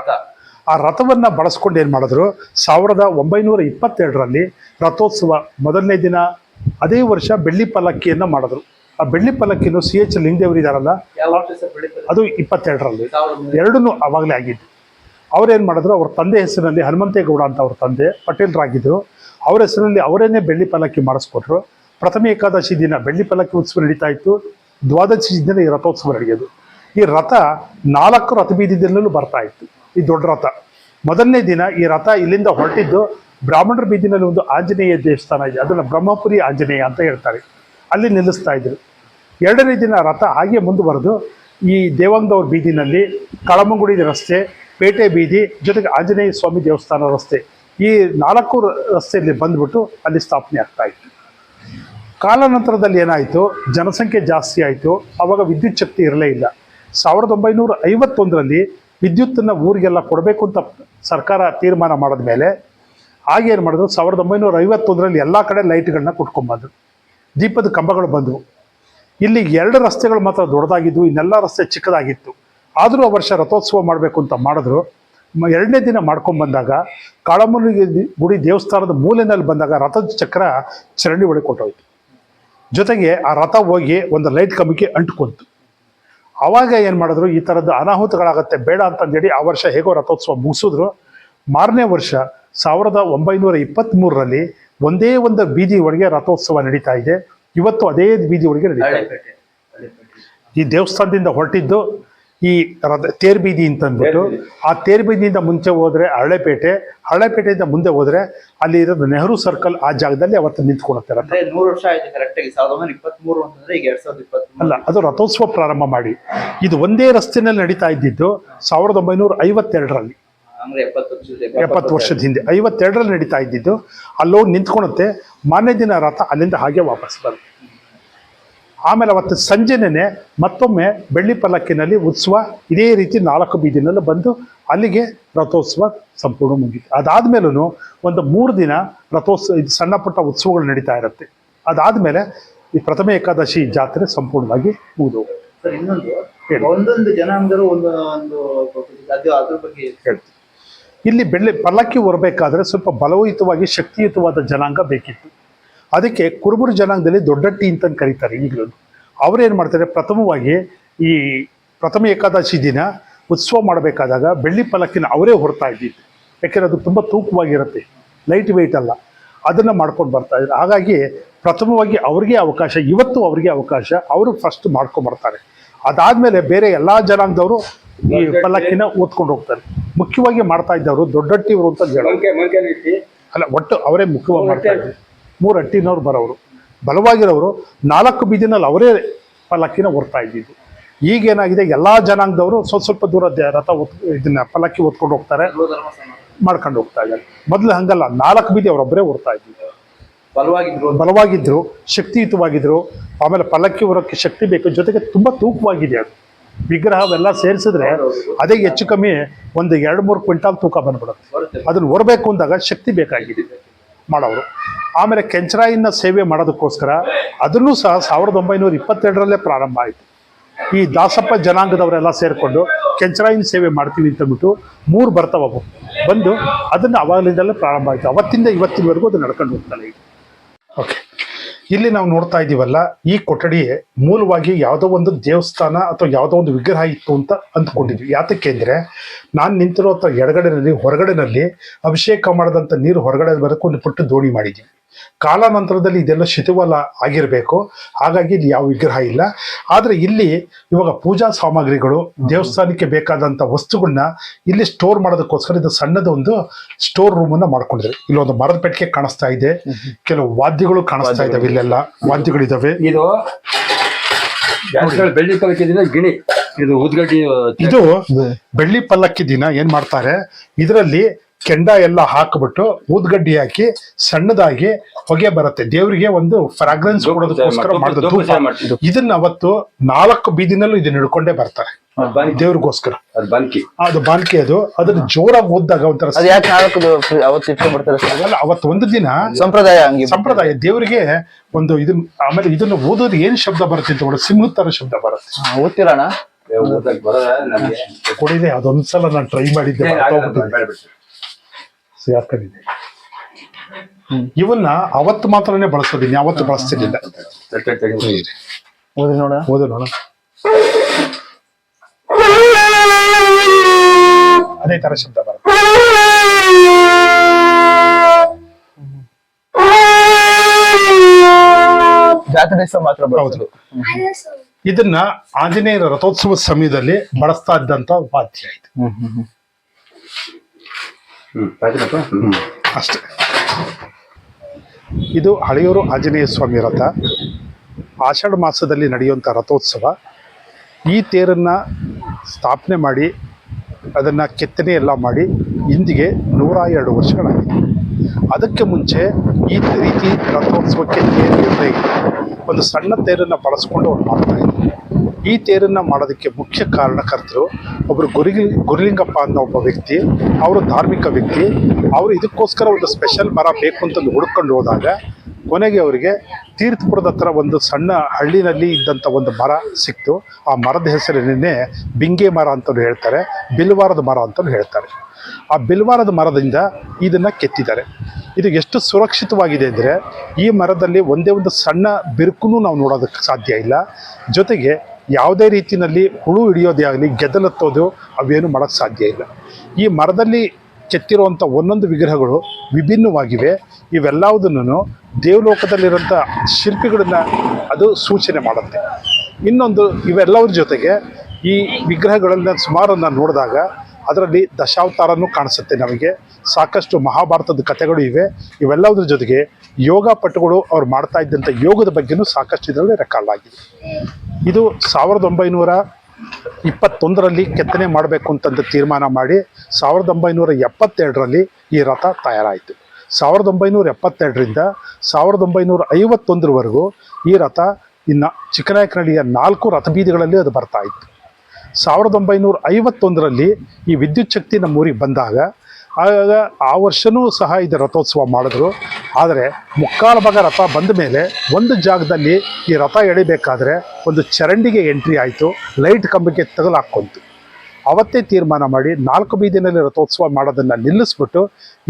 ಆ ರಥವನ್ನು ಬಳಸ್ಕೊಂಡು ಏನು ಮಾಡಿದ್ರು, ಸಾವಿರದ ಒಂಬೈನೂರ ಇಪ್ಪತ್ತೆರಡರಲ್ಲಿ ರಥೋತ್ಸವ ಮೊದಲನೇ ದಿನ, ಅದೇ ವರ್ಷ ಬೆಳ್ಳಿ ಪಲ್ಲಕ್ಕಿಯನ್ನು ಮಾಡಿದ್ರು. ಆ ಬೆಳ್ಳಿ ಪಲ್ಲಕ್ಕಿನೂ ಸಿ ಎಚ್ ಲಿಂಗದೇವರು ಇದಾರಲ್ಲ? ಅದು ಇಪ್ಪತ್ತೆರಡರಲ್ಲಿ. ಎರಡೂ ಅವಾಗಲೇ ಆಗಿದ್ದು. ಅವ್ರೇನು ಮಾಡಿದ್ರು? ಅವ್ರ ತಂದೆ ಹೆಸರಿನಲ್ಲಿ ಹನುಮಂತೇಗೌಡ ಅಂತ ಅವ್ರ ತಂದೆ ಪಟೇಲ್ರಾಗಿದ್ದರು ಅವ್ರ ಹೆಸರಿನಲ್ಲಿ ಅವರೇನೆ ಬೆಳ್ಳಿ ಪಲ್ಲಕ್ಕಿ ಮಾಡಿಸ್ಕೊಟ್ರು. ಪ್ರಥಮ ಏಕಾದಶಿ ದಿನ ಬೆಳ್ಳಿ ಪಲ್ಲಕ್ಕಿ ಉತ್ಸವ ನಡೀತಾ ಇತ್ತು. ದ್ವಾದಶಿ ದಿನ ಈ ರಥೋತ್ಸವ ನಡೆಯೋದು. ಈ ರಥ ನಾಲ್ಕು ರಥ ಬೀದಿದಲ್ಲೂ ಬರ್ತಾ ಇತ್ತು. ಈ ದೊಡ್ಡ ರಥ. ಮೊದಲನೇ ದಿನ ಈ ರಥ ಇಲ್ಲಿಂದ ಹೊರಟಿದ್ದು ಬ್ರಾಹ್ಮಣರ ಬೀದಿನಲ್ಲಿ ಒಂದು ಆಂಜನೇಯ ದೇವಸ್ಥಾನ ಇದೆ. ಅದನ್ನು ಬ್ರಹ್ಮಪುರಿ ಆಂಜನೇಯ ಅಂತ ಹೇಳ್ತಾರೆ. ಅಲ್ಲಿ ನಿಲ್ಲಿಸ್ತಾ ಇದ್ರು. ಎರಡನೇ ದಿನ ರಥ ಹಾಗೆ ಮುಂದುವರೆದು ಈ ದೇವಂಗದವ್ರ ಬೀದಿನಲ್ಲಿ ಕಳಮಂಗುಡಿ ರಸ್ತೆ, ಪೇಟೆ ಬೀದಿ ಜೊತೆಗೆ ಆಂಜನೇಯ ಸ್ವಾಮಿ ದೇವಸ್ಥಾನ ರಸ್ತೆ ಈ ನಾಲ್ಕು ರಸ್ತೆಯಲ್ಲಿ ಬಂದ್ಬಿಟ್ಟು ಅಲ್ಲಿ ಸ್ಥಾಪನೆ ಆಗ್ತಾ ಇತ್ತು. ಕಾಲಾನಂತರದಲ್ಲಿ ಏನಾಯಿತು? ಜನಸಂಖ್ಯೆ ಜಾಸ್ತಿ ಆಯಿತು. ಆವಾಗ ವಿದ್ಯುತ್ ಶಕ್ತಿ ಇರಲೇ ಇಲ್ಲ. ಸಾವಿರದ ಒಂಬೈನೂರ ಐವತ್ತೊಂದರಲ್ಲಿ ವಿದ್ಯುತ್ತನ್ನು ಊರಿಗೆಲ್ಲ ಕೊಡಬೇಕು ಅಂತ ಸರ್ಕಾರ ತೀರ್ಮಾನ ಮಾಡಿದ ಮೇಲೆ ಆಗೇನು ಮಾಡಿದ್ರು? ಸಾವಿರದ ಒಂಬೈನೂರ ಐವತ್ತೊಂದರಲ್ಲಿ ಎಲ್ಲ ಕಡೆ ಲೈಟ್ಗಳನ್ನ ಕೊಟ್ಕೊಂಬಂದ್ರು ದೀಪದ ಕಂಬಗಳು ಬಂದವು. ಇಲ್ಲಿ ಎರಡು ರಸ್ತೆಗಳು ಮಾತ್ರ ದೊಡ್ಡದಾಗಿದ್ವು ಇನ್ನೆಲ್ಲ ರಸ್ತೆ ಚಿಕ್ಕದಾಗಿತ್ತು. ಆದರೂ ಆ ವರ್ಷ ರಥೋತ್ಸವ ಮಾಡಬೇಕು ಅಂತ ಮಾಡಿದ್ರು. ಎರಡನೇ ದಿನ ಮಾಡ್ಕೊಂಡು ಬಂದಾಗ, ಕಾಳಮುನಿ ಗುಡಿ ದೇವಸ್ಥಾನದ ಮೂಲೆಯಲ್ಲಿ ಬಂದಾಗ ರಥದ ಚಕ್ರ ಚರಂಡಿ ಒಳಗೆ ಜೊತೆಗೆ ಆ ರಥ ಹೋಗಿ ಒಂದು ಲೈಟ್ ಕಂಬಕ್ಕೆ ಅಂಟ್ಕೊಂತು. ಆವಾಗ ಏನು ಮಾಡಿದ್ರು, ಈ ಥರದ್ದು ಅನಾಹುತಗಳಾಗತ್ತೆ, ಬೇಡ ಅಂತಂದೇಳಿ ಆ ವರ್ಷ ಹೇಗೋ ರಥೋತ್ಸವ ಮುಗಿಸಿದ್ರು. ಮಾರನೇ ವರ್ಷ ಸಾವಿರದ ಒಂಬೈನೂರ ಇಪ್ಪತ್ತ್ಮೂರರಲ್ಲಿ ಒಂದೇ ಒಂದು ಬೀದಿ ಒಳಗೆ ರಥೋತ್ಸವ ನಡೀತಾ ಇದೆ. ಇವತ್ತು ಅದೇ ಬೀದಿ ಒಳಗೆ ನಡೀತಾ ಇದೆ. ಈ ದೇವಸ್ಥಾನದಿಂದ ಹೊರಟಿದ್ದು ಈ ರಥ ತೇರ್ ಬೀದಿ ಅಂತ ಅಂದ್ಬಿಟ್ಟು. ಆ ತೇರ್ ಬೀದಿಯಿಂದ ಮುಂಚೆ ಹೋದ್ರೆ ಹಳೆಪೇಟೆ ಹಳೆಪೇಟೆಯಿಂದ ಮುಂದೆ ಹೋದ್ರೆ ಅಲ್ಲಿ ಇರೋದು ನೆಹರು ಸರ್ಕಲ್ ಆ ಜಾಗದಲ್ಲಿ ಅವತ್ತು ನಿಂತ್ಕೊಳುತ್ತೆ ಅಲ್ಲ ಅದು ರಥೋತ್ಸವ ಪ್ರಾರಂಭ ಮಾಡಿ. ಇದು ಒಂದೇ ರಸ್ತೆನಲ್ಲಿ ನಡೀತಾ ಇದ್ದಿದ್ದು ಸಾವಿರದ ಒಂಬೈನೂರ ಐವತ್ತೆರಡರಲ್ಲಿ. ಎಪ್ಪತ್ತು ವರ್ಷದ ಹಿಂದೆ ಐವತ್ತೆರಡರಲ್ಲಿ ನಡೀತಾ ಇದ್ದಿದ್ದು ಅಲ್ಲೋಗಿ ನಿಂತ್ಕೊಳುತ್ತೆ ಮಾರನೇ ದಿನ ರಥ ಅಲ್ಲಿಂದ ಹಾಗೆ ವಾಪಸ್ ಬರುತ್ತೆ ಆಮೇಲೆ ಅವತ್ತು ಸಂಜೆನೇ ಮತ್ತೊಮ್ಮೆ ಬೆಳ್ಳಿ ಪಲ್ಲಕ್ಕಿನಲ್ಲಿ ಉತ್ಸವ ಇದೇ ರೀತಿ ನಾಲ್ಕು ಬೀದಿನಲ್ಲಿ ಬಂದು ಅಲ್ಲಿಗೆ ರಥೋತ್ಸವ ಸಂಪೂರ್ಣ ಮುಗಿತು. ಅದಾದ್ಮೇಲೂ ಒಂದು ಮೂರು ದಿನ ರಥೋತ್ಸವ ಇದು ಸಣ್ಣ ಪುಟ್ಟ ಉತ್ಸವಗಳು ನಡೀತಾ ಇರುತ್ತೆ. ಅದಾದ್ಮೇಲೆ ಈ ಪ್ರಥಮ ಏಕಾದಶಿ ಜಾತ್ರೆ ಸಂಪೂರ್ಣವಾಗಿ ಮುಗಿದು ಸರ್ ಇನ್ನೊಂದು. ಒಂದೊಂದು ಜನಾಂಗರು ಒಂದು ಒಂದು ಅದು ಅದ್ರ ಬಗ್ಗೆ ಹೇಳ್ತೀವಿ ಇಲ್ಲಿ ಬೆಳ್ಳಿ ಪಲ್ಲಕ್ಕಿ ಹೊರಬೇಕಾದ್ರೆ ಸ್ವಲ್ಪ ಬಲಯುತವಾಗಿ ಶಕ್ತಿಯುತವಾದ ಜನಾಂಗ ಬೇಕಿತ್ತು. ಅದಕ್ಕೆ ಕುರುಬರು ಜನಾಂಗದಲ್ಲಿ ದೊಡ್ಡಟ್ಟಿ ಅಂತ ಕರೀತಾರೆ ಈಗಲೂ. ಅವರೇನು ಮಾಡ್ತಾರೆ? ಪ್ರಥಮವಾಗಿ ಈ ಪ್ರಥಮ ಏಕಾದಶಿ ದಿನ ಉತ್ಸವ ಮಾಡಬೇಕಾದಾಗ ಬೆಳ್ಳಿ ಪಲ್ಲಕ್ಕಿನ ಅವರೇ ಹೊರತಾ ಇದ್ದಿದ್ದು. ಯಾಕೆಂದರೆ ಅದು ತುಂಬ ತೂಕವಾಗಿರುತ್ತೆ, ಲೈಟ್ ವೆಯ್ಟ್ ಅಲ್ಲ. ಅದನ್ನು ಮಾಡ್ಕೊಂಡು ಬರ್ತಾ ಇದ್ದಾರೆ ಹಾಗಾಗಿ ಪ್ರಥಮವಾಗಿ ಅವ್ರಿಗೆ ಅವಕಾಶ, ಇವತ್ತು ಅವರಿಗೆ ಅವಕಾಶ, ಅವರು ಫಸ್ಟ್ ಮಾಡ್ಕೊಂಡು ಬರ್ತಾರೆ. ಅದಾದಮೇಲೆ ಬೇರೆ ಎಲ್ಲ ಜನಾಂಗದವರು ಈ ಪಲ್ಲಕ್ಕಿನ ಓದ್ಕೊಂಡು ಹೋಗ್ತಾರೆ. ಮುಖ್ಯವಾಗಿ ಮಾಡ್ತಾ ಇದ್ದವರು ದೊಡ್ಡಟ್ಟಿಯವರು ಅಂತ ಹೇಳೋದು. ಇಟ್ಟು ಅಲ್ಲ ಒಟ್ಟು ಅವರೇ ಮುಖ್ಯವಾಗಿ ಮಾಡ್ತಾ ಇದ್ರು ಮೂರು ಹಟ್ಟಿನವ್ರು ಬರೋರು ಬಲವಾಗಿರೋರು ನಾಲ್ಕು ಬೀದಿನಲ್ಲಿ ಅವರೇ ಪಲ್ಲಕ್ಕಿನ ಹೊರ್ತಾ ಇದ್ದಿದ್ದು. ಈಗೇನಾಗಿದೆ ಎಲ್ಲ ಜನಾಂಗದವರು ಸ್ವಲ್ಪ ಸ್ವಲ್ಪ ದೂರ ರಥ ಓದ್ ಇದನ್ನ ಪಲ್ಲಕ್ಕಿ ಓದ್ಕೊಂಡು ಹೋಗ್ತಾರೆ. ಮಾಡ್ಕೊಂಡು ಹೋಗ್ತಾ ಇದ್ದಾರೆ. ಮೊದಲು ಹಂಗಲ್ಲ ನಾಲ್ಕು ಬೀದಿ ಅವರೊಬ್ಬರೇ ಹೊರ್ತಾ ಇದ್ದಿದ್ದು. ಬಲವಾಗಿದ್ರು. ಬಲವಾಗಿದ್ರು ಶಕ್ತಿಯುತವಾಗಿದ್ರು. ಆಮೇಲೆ ಪಲ್ಲಕ್ಕಿ ಹೊರಕ್ಕೆ ಶಕ್ತಿ ಬೇಕು ಜೊತೆಗೆ ತುಂಬಾ ತೂಕವಾಗಿದೆ ಅದು. ವಿಗ್ರಹವೆಲ್ಲ ಸೇರಿಸಿದ್ರೆ ಅದೇ ಹೆಚ್ಚು ಕಮ್ಮಿ ಒಂದು ಎರಡು ಮೂರು ಕ್ವಿಂಟಾಲ್ ತೂಕ ಬಂದ್ಬಿಡುತ್ತೆ. ಅದನ್ನು ಹೊರಬೇಕು ಅಂದಾಗ ಶಕ್ತಿ ಬೇಕಾಗಿದೆ ಮಾಡೋರು. ಆಮೇಲೆ ಕೆಂಚರಾಯಿನ ಸೇವೆ ಮಾಡೋದಕ್ಕೋಸ್ಕರ ಅದನ್ನು ಸಹ ಸಾವಿರದ ಒಂಬೈನೂರ ಇಪ್ಪತ್ತೆರಡರಲ್ಲೇ ಪ್ರಾರಂಭ ಆಯಿತು. ಈ ದಾಸಪ್ಪ ಜನಾಂಗದವರೆಲ್ಲ ಸೇರಿಕೊಂಡು ಕೆಂಚರಾಯಿನ ಸೇವೆ ಮಾಡ್ತೀವಿ ಅಂತಂದ್ಬಿಟ್ಟು ಮೂರು ಬರ್ತಾವ ಬಂದು ಅದನ್ನು ಅವಾಗಲಿಂದಲೇ ಪ್ರಾರಂಭ ಆಯಿತು. ಅವತ್ತಿಂದ ಇವತ್ತಿನವರೆಗೂ ಅದು ನಡ್ಕೊಂಡು ಹೋಗ್ತಾನೆ ಓಕೆ ಇಲ್ಲಿ ನಾವು ನೋಡ್ತಾ ಇದ್ದೀವಲ್ಲ ಈ ಕೊಠಡಿ ಮೂಲವಾಗಿ ಯಾವುದೋ ಒಂದು ದೇವಸ್ಥಾನ ಅಥವಾ ಯಾವುದೋ ಒಂದು ವಿಗ್ರಹ ಇತ್ತು ಅಂತ ಅಂದ್ಕೊಂಡಿದ್ವಿ. ಯಾತಕ್ಕೆ ಅಂದರೆ ನಾನು ನಿಂತಿರೋ ಅಥವಾ ಎಡಗಡೆನಲ್ಲಿ ಹೊರಗಡೆನಲ್ಲಿ ಅಭಿಷೇಕ ಮಾಡಿದಂಥ ನೀರು ಹೊರಗಡೆ ಬರೋಕ್ಕೆ ಒಂದು ಪುಟ್ಟ ದೋಣಿ ಮಾಡಿದ್ವಿ. ಕಾಲಾನಂತರದಲ್ಲಿ ಇದೆಲ್ಲ ಶಿಥಿವಲ ಆಗಿರಬೇಕು ಹಾಗಾಗಿ ಇಲ್ಲಿ ಯಾವ ವಿಗ್ರಹ ಇಲ್ಲ. ಆದರೆ ಇಲ್ಲಿ ಇವಾಗ ಪೂಜಾ ಸಾಮಗ್ರಿಗಳು ದೇವಸ್ಥಾನಕ್ಕೆ ಬೇಕಾದಂಥ ವಸ್ತುಗಳನ್ನ ಇಲ್ಲಿ ಸ್ಟೋರ್ ಮಾಡೋದಕ್ಕೋಸ್ಕರ ಇದು ಸಣ್ಣದ ಒಂದು ಸ್ಟೋರ್ ರೂಮನ್ನು ಮಾಡ್ಕೊಂಡಿದ್ದಾರೆ. ಇಲ್ಲೊಂದು ಮರದ ಪೆಟ್ಟಿಗೆ ಕಾಣಿಸ್ತಾ ಇದೆ ಕೆಲವು ವಾದ್ಯಗಳು ಕಾಣಿಸ್ತಾ ಇದಾವೆ. ಇಲ್ಲೆಲ್ಲ ವಾದ್ಯಗಳಿದಾವೆ ಇದು ಬೆಳ್ಳಿ ಬೆಳ್ಳಿ ದಿನ ಗಿಣಿ ಇದು ಉದ್ಗಡ್ಡಿ ಇದು ಬೆಳ್ಳಿ ಪಲ್ಲಕ್ಕಿ ದಿನ ಏನ್ ಮಾಡ್ತಾರೆ ಇದರಲ್ಲಿ ಕೆಂಡ ಎಲ್ಲ ಹಾಕ್ಬಿಟ್ಟು ಊದ್ಗಡ್ಡಿ ಹಾಕಿ ಸಣ್ಣದಾಗಿ ಹೊಗೆ ಬರುತ್ತೆ ದೇವರಿಗೆ ಒಂದು ಫ್ರಾಗ್ರೆನ್ಸ್ ಕೊಡೋದಕ್ಕೋಸ್ಕರ ಧೂಪ ಮಾಡಿದ ಧೂಪ ಧೂಪ ಸೇವೆ ಮಾಡ್ತಿದ್ರು. ಇದನ್ನ ಅವತ್ತು ನಾಲ್ಕು ಬೀದಿನಲ್ಲೂ ಇದನ್ನ ಹಿಡ್ಕೊಂಡೇ ಬರ್ತಾರೆ ದೇವ್ರಿಗೋಸ್ಕರ. ಅದು ಬಾಲ್ಕಿ ಅದು ಬಾಲ್ಕೆ ಅದು. ಅದನ್ನ ಜೋರಾಗಿ ಓದ್ದಾಗ ಒಂಥರ ಅದು ಯಾಕೆ ನಾಲ್ಕು ಅವತ್ತು ಇಟ್ಕೊಂಡ್ಬಿಡ್ತಾರೆ ಸರ್ ಅಲ್ಲ ಅವತ್ತು ಒಂದು ದಿನ ಸಂಪ್ರದಾಯ ಹಂಗೆ ಸಂಪ್ರದಾಯ. ದೇವರಿಗೆ ಒಂದು ಇದನ್ನ ಆಮೇಲೆ ಇದನ್ನ ಓದೋದು ಏನ್ ಶಬ್ದ ಬರುತ್ತೆ ಅಂತ ನೋಡಿ ಸಿಂಹದ ತರ ಶಬ್ದ ಬರುತ್ತೆ. ಓದ್ತಿರೋಣ ಕೊಡಿದೆ ಅದೊಂದ್ಸಲ ನಾನು ಟ್ರೈ ಮಾಡಿದ್ದೆ ಯಾಕಂದಿದೆ ಇವನ್ನ ಅವತ್ತು ಮಾತ್ರನೇ ಬಳಸೋದು ಯಾವತ್ತು ಬಳಸ್ತಿರ್ಲಿಲ್ಲ. ಓದಿ ನೋಡ ಓದಿ ನೋಡ ಅದೇ ತರ ಶಬ್ದ ಬರುತ್ತೆ. ಜಾತ್ರೆ ಮಾತ್ರ ಬರೋದು ಇದನ್ನ ಆಂಜನೇಯರ ರಥೋತ್ಸವದ ಸಮಯದಲ್ಲಿ ಬಳಸ್ತಾ ಇದ್ದಂತ ವಾದ್ಯ ಇದು. ಅಷ್ಟೇ. ಇದು ಹಳೆಯೂರು ಆಂಜನೇಯ ಸ್ವಾಮಿ ರಥ. ಆಷಾಢ ಮಾಸದಲ್ಲಿ ನಡೆಯುವಂಥ ರಥೋತ್ಸವ. ಈ ತೇರನ್ನು ಸ್ಥಾಪನೆ ಮಾಡಿ, ಅದನ್ನು ಕೆತ್ತನೆ ಎಲ್ಲ ಮಾಡಿ, ಇಂದಿಗೆ ನೂರ ಎರಡು ವರ್ಷಗಳಾಗಿದೆ. ಅದಕ್ಕೆ ಮುಂಚೆ ಈ ರೀತಿ ರಥೋತ್ಸವಕ್ಕೆ ತೇರು ಇರದೇ ಇಲ್ಲ. ಒಂದು ಸಣ್ಣ ತೇರನ್ನು ಬಳಸ್ಕೊಂಡು ಅವ್ರು ಮಾಡ್ತಾ ಇದ್ದರು ಈ ತೇರನ್ನು ಮಾಡೋದಕ್ಕೆ ಮುಖ್ಯ ಕಾರಣಕರ್ತರು ಒಬ್ಬರು ಗುರಿ ಗುರುಲಿಂಗಪ್ಪ ಅನ್ನೋ ಒಬ್ಬ ವ್ಯಕ್ತಿ, ಅವರು ಧಾರ್ಮಿಕ ವ್ಯಕ್ತಿ, ಅವರು ಇದಕ್ಕೋಸ್ಕರ ಒಂದು ಸ್ಪೆಷಲ್ ಮರ ಬೇಕು ಅಂತ ಹುಡ್ಕೊಂಡು ಹೋದಾಗ ಕೊನೆಗೆ ಅವರಿಗೆ ತೀರ್ಥಪುರದ ಹತ್ರ ಒಂದು ಸಣ್ಣ ಹಳ್ಳಿನಲ್ಲಿ ಇದ್ದಂಥ ಒಂದು ಮರ ಸಿಕ್ತು. ಆ ಮರದ ಹೆಸರಿನೇ ಬಿಂಗೆ ಮರ ಅಂತಲೂ ಹೇಳ್ತಾರೆ, ಬಿಲ್ವಾರದ ಮರ ಅಂತಲೂ ಹೇಳ್ತಾರೆ. ಆ ಬಿಲ್ವಾರದ ಮರದಿಂದ ಇದನ್ನು ಕೆತ್ತಿದ್ದಾರೆ. ಇದು ಎಷ್ಟು ಸುರಕ್ಷಿತವಾಗಿದೆ ಅಂದರೆ ಈ ಮರದಲ್ಲಿ ಒಂದೇ ಒಂದು ಸಣ್ಣ ಬಿರುಕು ನಾವು ನೋಡೋದಕ್ಕೆ ಸಾಧ್ಯ ಇಲ್ಲ. ಜೊತೆಗೆ ಯಾವುದೇ ರೀತಿಯಲ್ಲಿ ಹುಳು ಹಿಡಿಯೋದೇ ಆಗಲಿ, ಗೆದ್ದಲತ್ತೋದು ಅವೇನು ಮಾಡೋಕ್ಕೆ ಸಾಧ್ಯ ಇಲ್ಲ. ಈ ಮರದಲ್ಲಿ ಕೆತ್ತಿರುವಂಥ ಒಂದೊಂದು ವಿಗ್ರಹಗಳು ವಿಭಿನ್ನವಾಗಿವೆ. ಇವೆಲ್ಲವುದನ್ನು ದೇವಲೋಕದಲ್ಲಿರೋಂಥ ಶಿಲ್ಪಿಗಳನ್ನು ಅದು ಸೂಚನೆ ಮಾಡುತ್ತೆ. ಇನ್ನೊಂದು ಇವೆಲ್ಲವರ ಜೊತೆಗೆ ಈ ವಿಗ್ರಹಗಳನ್ನ ಸುಮಾರನ್ನು ನೋಡಿದಾಗ ಅದರಲ್ಲಿ ದಶಾವತಾರನೂ ಕಾಣಿಸುತ್ತೆ ನಮಗೆ. ಸಾಕಷ್ಟು ಮಹಾಭಾರತದ ಕಥೆಗಳು ಇವೆ. ಇವೆಲ್ಲವುದ್ರ ಜೊತೆಗೆ ಯೋಗ ಪಟುಗಳು ಅವ್ರು ಮಾಡ್ತಾ ಇದ್ದಂಥ ಯೋಗದ ಬಗ್ಗೆನೂ ಸಾಕಷ್ಟು ಇದರಲ್ಲಿ ರೆಕಾರ್ಡ್ ಆಗಿದೆ. ಇದು ಸಾವಿರದ ಒಂಬೈನೂರ ಇಪ್ಪತ್ತೊಂದರಲ್ಲಿ ಕೆತ್ತನೆ ಮಾಡಬೇಕು ಅಂತಂದು ತೀರ್ಮಾನ ಮಾಡಿ ಸಾವಿರದ ಒಂಬೈನೂರ ಎಪ್ಪತ್ತೆರಡರಲ್ಲಿ ಈ ರಥ ತಯಾರಾಯಿತು. ಸಾವಿರದ ಒಂಬೈನೂರ ಎಪ್ಪತ್ತೆರಡರಿಂದ ಸಾವಿರದ ಒಂಬೈನೂರ ಐವತ್ತೊಂದರವರೆಗೂ ಈ ರಥ ಇನ್ನು ಚಿಕ್ಕನಾಯಕನಹಳ್ಳಿಯ ನಾಲ್ಕು ರಥಬೀದಿಗಳಲ್ಲಿ ಅದು ಬರ್ತಾ ಇತ್ತು. ಸಾವಿರದ ಒಂಬೈನೂರ ಐವತ್ತೊಂದರಲ್ಲಿ ಈ ವಿದ್ಯುತ್ ಶಕ್ತಿ ನಮ್ಮ ಊರಿಗೆ ಬಂದಾಗ ಆಗ ಆ ವರ್ಷವೂ ಸಹ ಇದು ರಥೋತ್ಸವ ಮಾಡಿದ್ರು. ಆದರೆ ಮುಕ್ಕಾಲು ಭಾಗ ರಥ ಬಂದ ಮೇಲೆ ಒಂದು ಜಾಗದಲ್ಲಿ ಈ ರಥ ಎಳಿಬೇಕಾದ್ರೆ ಒಂದು ಚರಂಡಿಗೆ ಎಂಟ್ರಿ ಆಯಿತು, ಲೈಟ್ ಕಂಬಕ್ಕೆ ತಗಲಾಕೊಂತು ಅವತ್ತೇ ತೀರ್ಮಾನ ಮಾಡಿ ನಾಲ್ಕು ಬೀದಿನಲ್ಲಿ ರಥೋತ್ಸವ ಮಾಡೋದನ್ನು ನಿಲ್ಲಿಸ್ಬಿಟ್ಟು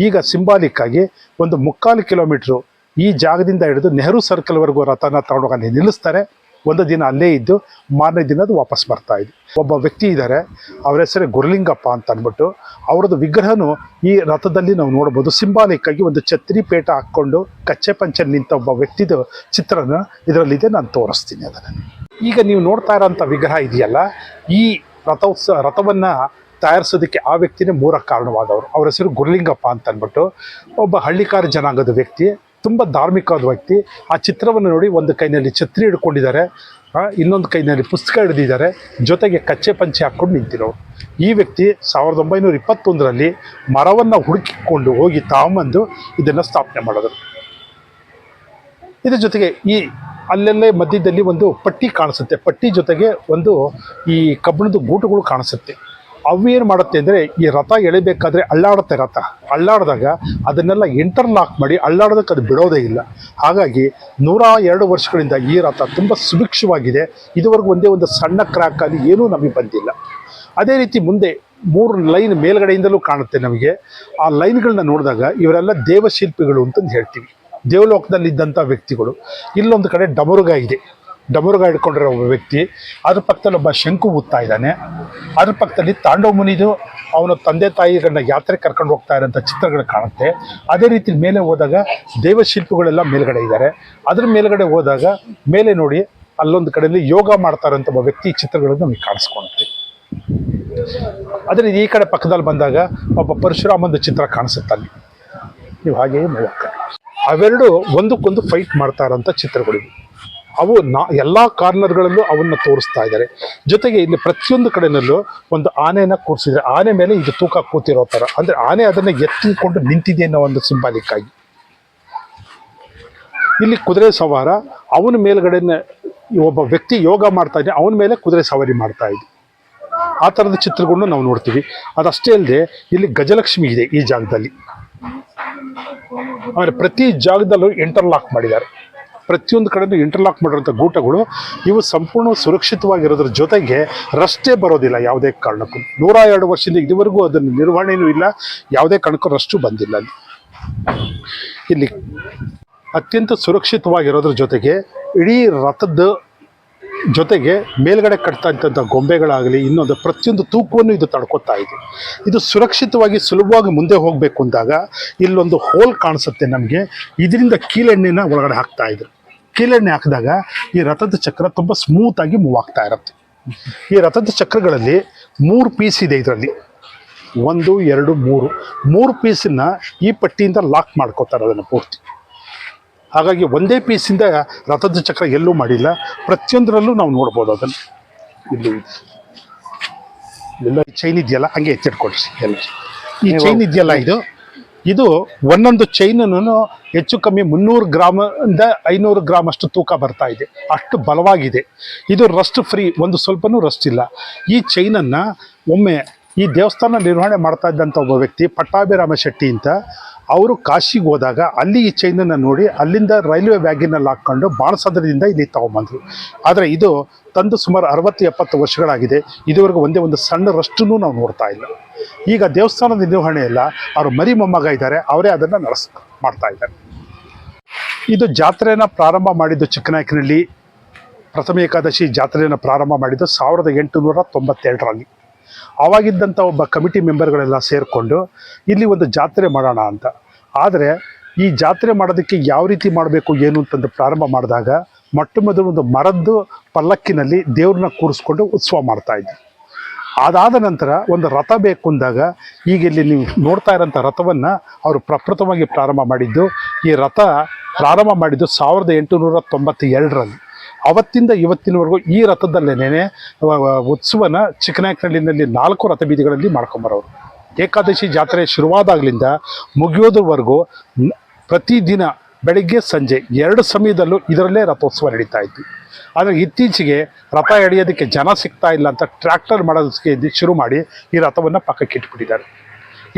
ಈಗ ಸಿಂಬಾಲಿಕ್ ಆಗಿ ಒಂದು ಮುಕ್ಕಾಲು ಕಿಲೋಮೀಟ್ರು ಈ ಜಾಗದಿಂದ ಹಿಡಿದು ನೆಹರು ಸರ್ಕಲ್ವರೆಗೂ ರಥನ ತಗೊಂಡೋಗಿ ನಿಲ್ಲಿಸ್ತಾರೆ. ಒಂದು ದಿನ ಅಲ್ಲೇ ಇದ್ದು ಮಾರನೇ ದಿನದ ವಾಪಸ್ ಬರ್ತಾ ಇದ್ವಿ. ಒಬ್ಬ ವ್ಯಕ್ತಿ ಇದ್ದಾರೆ ಅವರ ಹೆಸರೇ ಗುರುಲಿಂಗಪ್ಪ ಅಂತ ಅಂದ್ಬಿಟ್ಟು ಅವರದ್ದು ವಿಗ್ರಹನೂ ಈ ರಥದಲ್ಲಿ ನಾವು ನೋಡ್ಬೋದು. ಸಿಂಬಾಲಿಕ್ ಆಗಿ ಒಂದು ಛತ್ರಿ ಪೇಟ ಹಾಕ್ಕೊಂಡು ಕಚ್ಚೆ ಪಂಚೆ ನಿಂತ ಒಬ್ಬ ವ್ಯಕ್ತಿದು ಚಿತ್ರನ ಇದರಲ್ಲಿದೆ, ನಾನು ತೋರಿಸ್ತೀನಿ ಅದನ್ನು. ಈಗ ನೀವು ನೋಡ್ತಾ ಇರೋಂಥ ವಿಗ್ರಹ ಇದೆಯಲ್ಲ, ಈ ರಥೋತ್ಸವ ರಥವನ್ನು ತಯಾರಿಸೋದಕ್ಕೆ ಆ ವ್ಯಕ್ತಿನೇ ಮೂರ ಕಾರಣವಾದವರು. ಅವ್ರ ಹೆಸರು ಗುರುಲಿಂಗಪ್ಪ ಅಂತ ಅಂದ್ಬಿಟ್ಟು ಒಬ್ಬ ಹಳ್ಳಿಕಾರ ಜನಾಂಗದ ವ್ಯಕ್ತಿ. ತುಂಬ ಧಾರ್ಮಿಕವಾದ ವ್ಯಕ್ತಿ. ಆ ಚಿತ್ರವನ್ನು ನೋಡಿ ಒಂದು ಕೈನಲ್ಲಿ ಛತ್ರಿ ಹಿಡ್ಕೊಂಡಿದ್ದಾರೆ. ಇನ್ನೊಂದು ಕೈನಲ್ಲಿ ಪುಸ್ತಕ ಹಿಡಿದಿದ್ದಾರೆ. ಜೊತೆಗೆ ಕಚ್ಚೆ ಪಂಚೆ ಹಾಕ್ಕೊಂಡು ನಿಂತಿರೋರು. ಈ ವ್ಯಕ್ತಿ ಸಾವಿರದ ಒಂಬೈನೂರ ಇಪ್ಪತ್ತೊಂದರಲ್ಲಿ ಮರವನ್ನು ಹುಡುಕಿಕೊಂಡು ಹೋಗಿ ತಾಂಬಂದು ಇದನ್ನು ಸ್ಥಾಪನೆ ಮಾಡಿದರು. ಇದ್ರ ಜೊತೆಗೆ ಈ ಅಲ್ಲಲ್ಲೇ ಮಧ್ಯದಲ್ಲಿ ಒಂದು ಪಟ್ಟಿ ಕಾಣಿಸುತ್ತೆ. ಪಟ್ಟಿ ಜೊತೆಗೆ ಒಂದು ಈ ಕಬ್ಬಿಣದ ಗೂಟುಗಳು ಕಾಣಿಸುತ್ತೆ. ಅವೇನು ಮಾಡುತ್ತೆ ಅಂದರೆ, ಈ ರಥ ಎಳಿಬೇಕಾದ್ರೆ ಅಳ್ಳಾಡುತ್ತೆ ರಥ. ಅಳ್ಳಾಡಿದಾಗ ಅದನ್ನೆಲ್ಲ ಇಂಟರ್ಲಾಕ್ ಮಾಡಿ ಅಳ್ಳಾಡೋದಕ್ಕೆ ಅದು ಬಿಡೋದೇ ಇಲ್ಲ. ಹಾಗಾಗಿ ನೂರ ಎರಡು ವರ್ಷಗಳಿಂದ ಈ ರಥ ತುಂಬ ಸುಭಿಕ್ಷವಾಗಿದೆ. ಇದುವರೆಗೂ ಒಂದೇ ಒಂದು ಸಣ್ಣ ಕ್ರ್ಯಾಕ್ ಆಗಿ ಏನೂ ನಮಗೆ ಬಂದಿಲ್ಲ. ಅದೇ ರೀತಿ ಮುಂದೆ ಮೂರು ಲೈನ್ ಮೇಲ್ಗಡೆಯಿಂದಲೂ ಕಾಣುತ್ತೆ ನಮಗೆ. ಆ ಲೈನ್ಗಳನ್ನ ನೋಡಿದಾಗ ಇವರೆಲ್ಲ ದೇವಶಿಲ್ಪಿಗಳು ಅಂತಂದು ಹೇಳ್ತೀವಿ. ದೇವಲೋಕದಲ್ಲಿದ್ದಂಥ ವ್ಯಕ್ತಿಗಳು. ಇಲ್ಲೊಂದು ಕಡೆ ಡಮರುಗ ಇದೆ. ಡಮರುಗ ಹಿಡ್ಕೊಂಡಿರೋ ಒಬ್ಬ ವ್ಯಕ್ತಿ, ಅದ್ರ ಪಕ್ಕದಲ್ಲಿ ಒಬ್ಬ ಶಂಕು ಊದ್ತಾ ಇದ್ದಾನೆ. ಅದ್ರ ಪಕ್ಕದಲ್ಲಿ ತಾಂಡವ ಮುನಿದು ಅವನ ತಂದೆ ತಾಯಿಗಳನ್ನ ಯಾತ್ರೆ ಕರ್ಕೊಂಡು ಹೋಗ್ತಾ ಇರೋಂಥ ಚಿತ್ರಗಳು ಕಾಣುತ್ತೆ. ಅದೇ ರೀತಿ ಮೇಲೆ ಹೋದಾಗ ದೇವಶಿಲ್ಪಿಗಳೆಲ್ಲ ಮೇಲ್ಗಡೆ ಇದ್ದಾರೆ. ಅದ್ರ ಮೇಲ್ಗಡೆ ಹೋದಾಗ ಮೇಲೆ ನೋಡಿ ಅಲ್ಲೊಂದು ಕಡೆಯಲ್ಲಿ ಯೋಗ ಮಾಡ್ತಾ ಇರೋಂಥ ಒಬ್ಬ ವ್ಯಕ್ತಿ ಚಿತ್ರಗಳನ್ನು ನಮಗೆ ಕಾಣಿಸ್ಕೊಳುತ್ತೆ. ಅದೇ ಈ ಕಡೆ ಪಕ್ಕದಲ್ಲಿ ಬಂದಾಗ ಒಬ್ಬ ಪರಶುರಾಮನ ಚಿತ್ರ ಕಾಣಿಸುತ್ತೆ ಅಲ್ಲಿ. ನೀವು ಹಾಗೆಯೇ ಮೂವಕ್ಕ ಅವೆರಡು ಒಂದಕ್ಕೊಂದು ಫೈಟ್ ಮಾಡ್ತಾ ಇರೋಂಥ ಚಿತ್ರಗಳಿವೆ. ಅವು ನಾ ಎಲ್ಲ ಕಾರ್ನರ್ಗಳಲ್ಲೂ ಅವನ್ನ ತೋರಿಸ್ತಾ ಇದ್ದಾರೆ. ಜೊತೆಗೆ ಇಲ್ಲಿ ಪ್ರತಿಯೊಂದು ಕಡೆನಲ್ಲೂ ಒಂದು ಆನೆಯನ್ನು ಕೂರಿಸಿದ್ರೆ, ಆನೆ ಮೇಲೆ ಇದು ತೂಕ ಕೂತಿರೋ ಥರ ಅಂದರೆ ಆನೆ ಅದನ್ನು ಎತ್ತಿಕೊಂಡು ನಿಂತಿದೆ ಅನ್ನೋ ಒಂದು ಸಿಂಬಾಲಿಕ್ ಆಗಿ. ಇಲ್ಲಿ ಕುದುರೆ ಸವಾರ, ಅವನ ಮೇಲ್ಗಡೆನೆ ಒಬ್ಬ ವ್ಯಕ್ತಿ ಯೋಗ ಮಾಡ್ತಾ ಇದ್ದೆ ಅವನ ಮೇಲೆ ಕುದುರೆ ಸವಾರಿ ಮಾಡ್ತಾ ಇದ್ದೆ ಆ ಥರದ ಚಿತ್ರಗಳನ್ನು ನಾವು ನೋಡ್ತೀವಿ. ಅದಷ್ಟೇ ಅಲ್ಲದೆ ಇಲ್ಲಿ ಗಜಲಕ್ಷ್ಮಿ ಇದೆ ಈ ಜಾಗದಲ್ಲಿ. ಆಮೇಲೆ ಪ್ರತಿ ಜಾಗದಲ್ಲೂ ಇಂಟರ್ಲಾಕ್ ಮಾಡಿದ್ದಾರೆ. ಪ್ರತಿಯೊಂದು ಕಡೆನೂ ಇಂಟರ್ಲಾಕ್ ಮಾಡಿರೋಂಥ ಗೂಟಗಳು, ಇವು ಸಂಪೂರ್ಣ ಸುರಕ್ಷಿತವಾಗಿರೋದ್ರ ಜೊತೆಗೆ ರಸ್ತೆ ಬರೋದಿಲ್ಲ ಯಾವುದೇ ಕಾರಣಕ್ಕೂ. ನೂರ ಎರಡು ವರ್ಷದಿಂದ ಇದುವರೆಗೂ ಅದನ್ನು ನಿರ್ವಹಣೆಯೂ ಇಲ್ಲ, ಯಾವುದೇ ಕಾರಣಕ್ಕೂ ರಷ್ಟು ಬಂದಿಲ್ಲ ಅಲ್ಲಿ. ಇಲ್ಲಿ ಅತ್ಯಂತ ಸುರಕ್ಷಿತವಾಗಿರೋದ್ರ ಜೊತೆಗೆ ಇಡೀ ರಥದ ಜೊತೆಗೆ ಮೇಲ್ಗಡೆ ಕಟ್ತಾ ಇದ್ದಂಥ ಗೊಂಬೆಗಳಾಗಲಿ, ಇನ್ನೊಂದು ಪ್ರತಿಯೊಂದು ತೂಕವನ್ನು ಇದು ತಡ್ಕೊತಾ ಇದೆ. ಇದು ಸುರಕ್ಷಿತವಾಗಿ ಸುಲಭವಾಗಿ ಮುಂದೆ ಹೋಗಬೇಕು ಅಂದಾಗ ಇಲ್ಲೊಂದು ಹೋಲ್ ಕಾಣಿಸುತ್ತೆ ನಮಗೆ. ಇದರಿಂದ ಕೀಲೆಣ್ಣೆನ ಒಳಗಡೆ ಹಾಕ್ತಾ ಇದ್ರು. ಕೀಲೆಣ್ಣೆ ಹಾಕಿದಾಗ ಈ ರಥದ ಚಕ್ರ ತುಂಬ ಸ್ಮೂತಾಗಿ ಮೂವ್ ಆಗ್ತಾ ಇರುತ್ತೆ. ಈ ರಥದ ಚಕ್ರಗಳಲ್ಲಿ ಮೂರು ಪೀಸ್ ಇದೆ ಇದರಲ್ಲಿ. ಒಂದು ಎರಡು ಮೂರು. ಮೂರು ಪೀಸನ್ನ ಈ ಪಟ್ಟಿಯಿಂದ ಲಾಕ್ ಮಾಡ್ಕೋತಾರೆ ಅದನ್ನು ಪೂರ್ತಿ. ಹಾಗಾಗಿ ಒಂದೇ ಪೀಸಿಂದ ರಥದ ಚಕ್ರ ಎಲ್ಲೂ ಮಾಡಿಲ್ಲ. ಪ್ರತಿಯೊಂದರಲ್ಲೂ ನಾವು ನೋಡ್ಬೋದು ಅದನ್ನು. ಇಲ್ಲಿ ಎಲ್ಲ ಚೈನ್ ಇದೆಯಲ್ಲ ಹಂಗೆ ಎತ್ತಿಟ್ಕೊಳ್ರಿ ಎಲ್ಲ ಈ ಚೈನ್ ಇದೆಯಲ್ಲ ಇದು? ಇದು ಒಂದೊಂದು ಚೈನನ್ನು ಹೆಚ್ಚು ಕಮ್ಮಿ ಮುನ್ನೂರು ಗ್ರಾಮಿಂದ ಐನೂರು ಗ್ರಾಮ್ ಅಷ್ಟು ತೂಕ ಬರ್ತಾ ಇದೆ. ಅಷ್ಟು ಬಲವಾಗಿದೆ. ಇದು ರಸ್ಟ್ ಫ್ರೀ ಒಂದು ಸ್ವಲ್ಪನೂ ರಸ್ಟ್ ಇಲ್ಲ. ಈ ಚೈನನ್ನು ಒಮ್ಮೆ ಈ ದೇವಸ್ಥಾನ ನಿರ್ವಹಣೆ ಮಾಡ್ತಾ ಇದ್ದಂಥ ಒಬ್ಬ ವ್ಯಕ್ತಿ ಪಟ್ಟಾಭಿರಾಮ ಶೆಟ್ಟಿ ಅಂತ, ಅವರು ಕಾಶಿಗೆ ಹೋದಾಗ ಅಲ್ಲಿ ಈ ಚೈನನ್ನು ನೋಡಿ ಅಲ್ಲಿಂದ ರೈಲ್ವೆ ಬ್ಯಾಗಿನಲ್ಲಿ ಹಾಕ್ಕೊಂಡು ಬಾಣಸದ್ರದಿಂದ ಇಲ್ಲಿ ತಗೊಂಬಂದರು. ಆದರೆ ಇದು ತಂದು ಸುಮಾರು ಅರವತ್ತು ಎಪ್ಪತ್ತು ವರ್ಷಗಳಾಗಿದೆ. ಇದುವರೆಗೂ ಒಂದೇ ಒಂದು ಸಣ್ಣ ರಷ್ಟನ್ನು ನಾವು ನೋಡ್ತಾ ಇಲ್ಲ. ಈಗ ದೇವಸ್ಥಾನದ ನಿರ್ವಹಣೆ ಎಲ್ಲ ಅವರು ಮರಿ ಮೊಮ್ಮಗ ಇದ್ದಾರೆ, ಅವರೇ ಅದನ್ನು ನಡೆಸ್ ಮಾಡ್ತಾ ಇದ್ದಾರೆ. ಇದು ಜಾತ್ರೆನ ಪ್ರಾರಂಭ ಮಾಡಿದ್ದು ಚಿಕ್ಕನಾಯಕನಹಳ್ಳಿ, ಪ್ರಥಮ ಏಕಾದಶಿ ಜಾತ್ರೆಯನ್ನು ಪ್ರಾರಂಭ ಮಾಡಿದ್ದು ಸಾವಿರದ ಎಂಟುನೂರ ತೊಂಬತ್ತೆರಡರಲ್ಲಿ. ಆವಾಗಿದ್ದಂಥ ಒಬ್ಬ ಕಮಿಟಿ ಮೆಂಬರ್ಗಳೆಲ್ಲ ಸೇರಿಕೊಂಡು ಇಲ್ಲಿ ಒಂದು ಜಾತ್ರೆ ಮಾಡೋಣ ಅಂತ. ಆದರೆ ಈ ಜಾತ್ರೆ ಮಾಡೋದಕ್ಕೆ ಯಾವ ರೀತಿ ಮಾಡಬೇಕು, ಏನು ಅಂತಂದು ಪ್ರಾರಂಭ ಮಾಡಿದಾಗ ಮೊಟ್ಟ ಮೊದಲು ಒಂದು ಮರದ್ದು ಪಲ್ಲಕ್ಕಿನಲ್ಲಿ ದೇವ್ರನ್ನ ಕೂರಿಸ್ಕೊಂಡು ಉತ್ಸವ ಮಾಡ್ತಾ ಇದ್ವಿ. ಅದಾದ ನಂತರ ಒಂದು ರಥ ಬೇಕು ಅಂದಾಗ ಈಗ ಇಲ್ಲಿ ನೀವು ನೋಡ್ತಾ ಇರೋಂಥ ರಥವನ್ನು ಅವರು ಪ್ರಪ್ರಥಮವಾಗಿ ಪ್ರಾರಂಭ ಮಾಡಿದ್ದು. ಈ ರಥ ಪ್ರಾರಂಭ ಮಾಡಿದ್ದು ಸಾವಿರದ ಎಂಟುನೂರ ತೊಂಬತ್ತ ಎರಡರಲ್ಲಿ ಅವತ್ತಿಂದ ಇವತ್ತಿನವರೆಗೂ ಈ ರಥದಲ್ಲೇನೆ ಉತ್ಸವನ ಚಿಕ್ಕನಾಯಕನಹಳ್ಳಿನಲ್ಲಿ ನಾಲ್ಕು ರಥ ಬೀದಿಗಳಲ್ಲಿ ಮಾಡ್ಕೊಂಬರೋರು. ಏಕಾದಶಿ ಜಾತ್ರೆ ಶುರುವಾದಾಗಲಿಂದ ಮುಗಿಯೋದ್ರವರೆಗೂ ಪ್ರತಿದಿನ ಬೆಳಿಗ್ಗೆ ಸಂಜೆ ಎರಡು ಸಮಯದಲ್ಲೂ ಇದರಲ್ಲೇ ರಥೋತ್ಸವ ನಡೀತಾ ಇತ್ತು. ಆದರೆ ಇತ್ತೀಚೆಗೆ ರಥ ಎಳೆಯೋದಕ್ಕೆ ಜನ ಸಿಗ್ತಾ ಇಲ್ಲ ಅಂತ ಟ್ರ್ಯಾಕ್ಟರ್ ಮಾಡೋದಕ್ಕೆ ಶುರು ಮಾಡಿ ಈ ರಥವನ್ನು ಪಕ್ಕಕ್ಕೆ ಇಟ್ಬಿಟ್ಟಿದ್ದಾರೆ.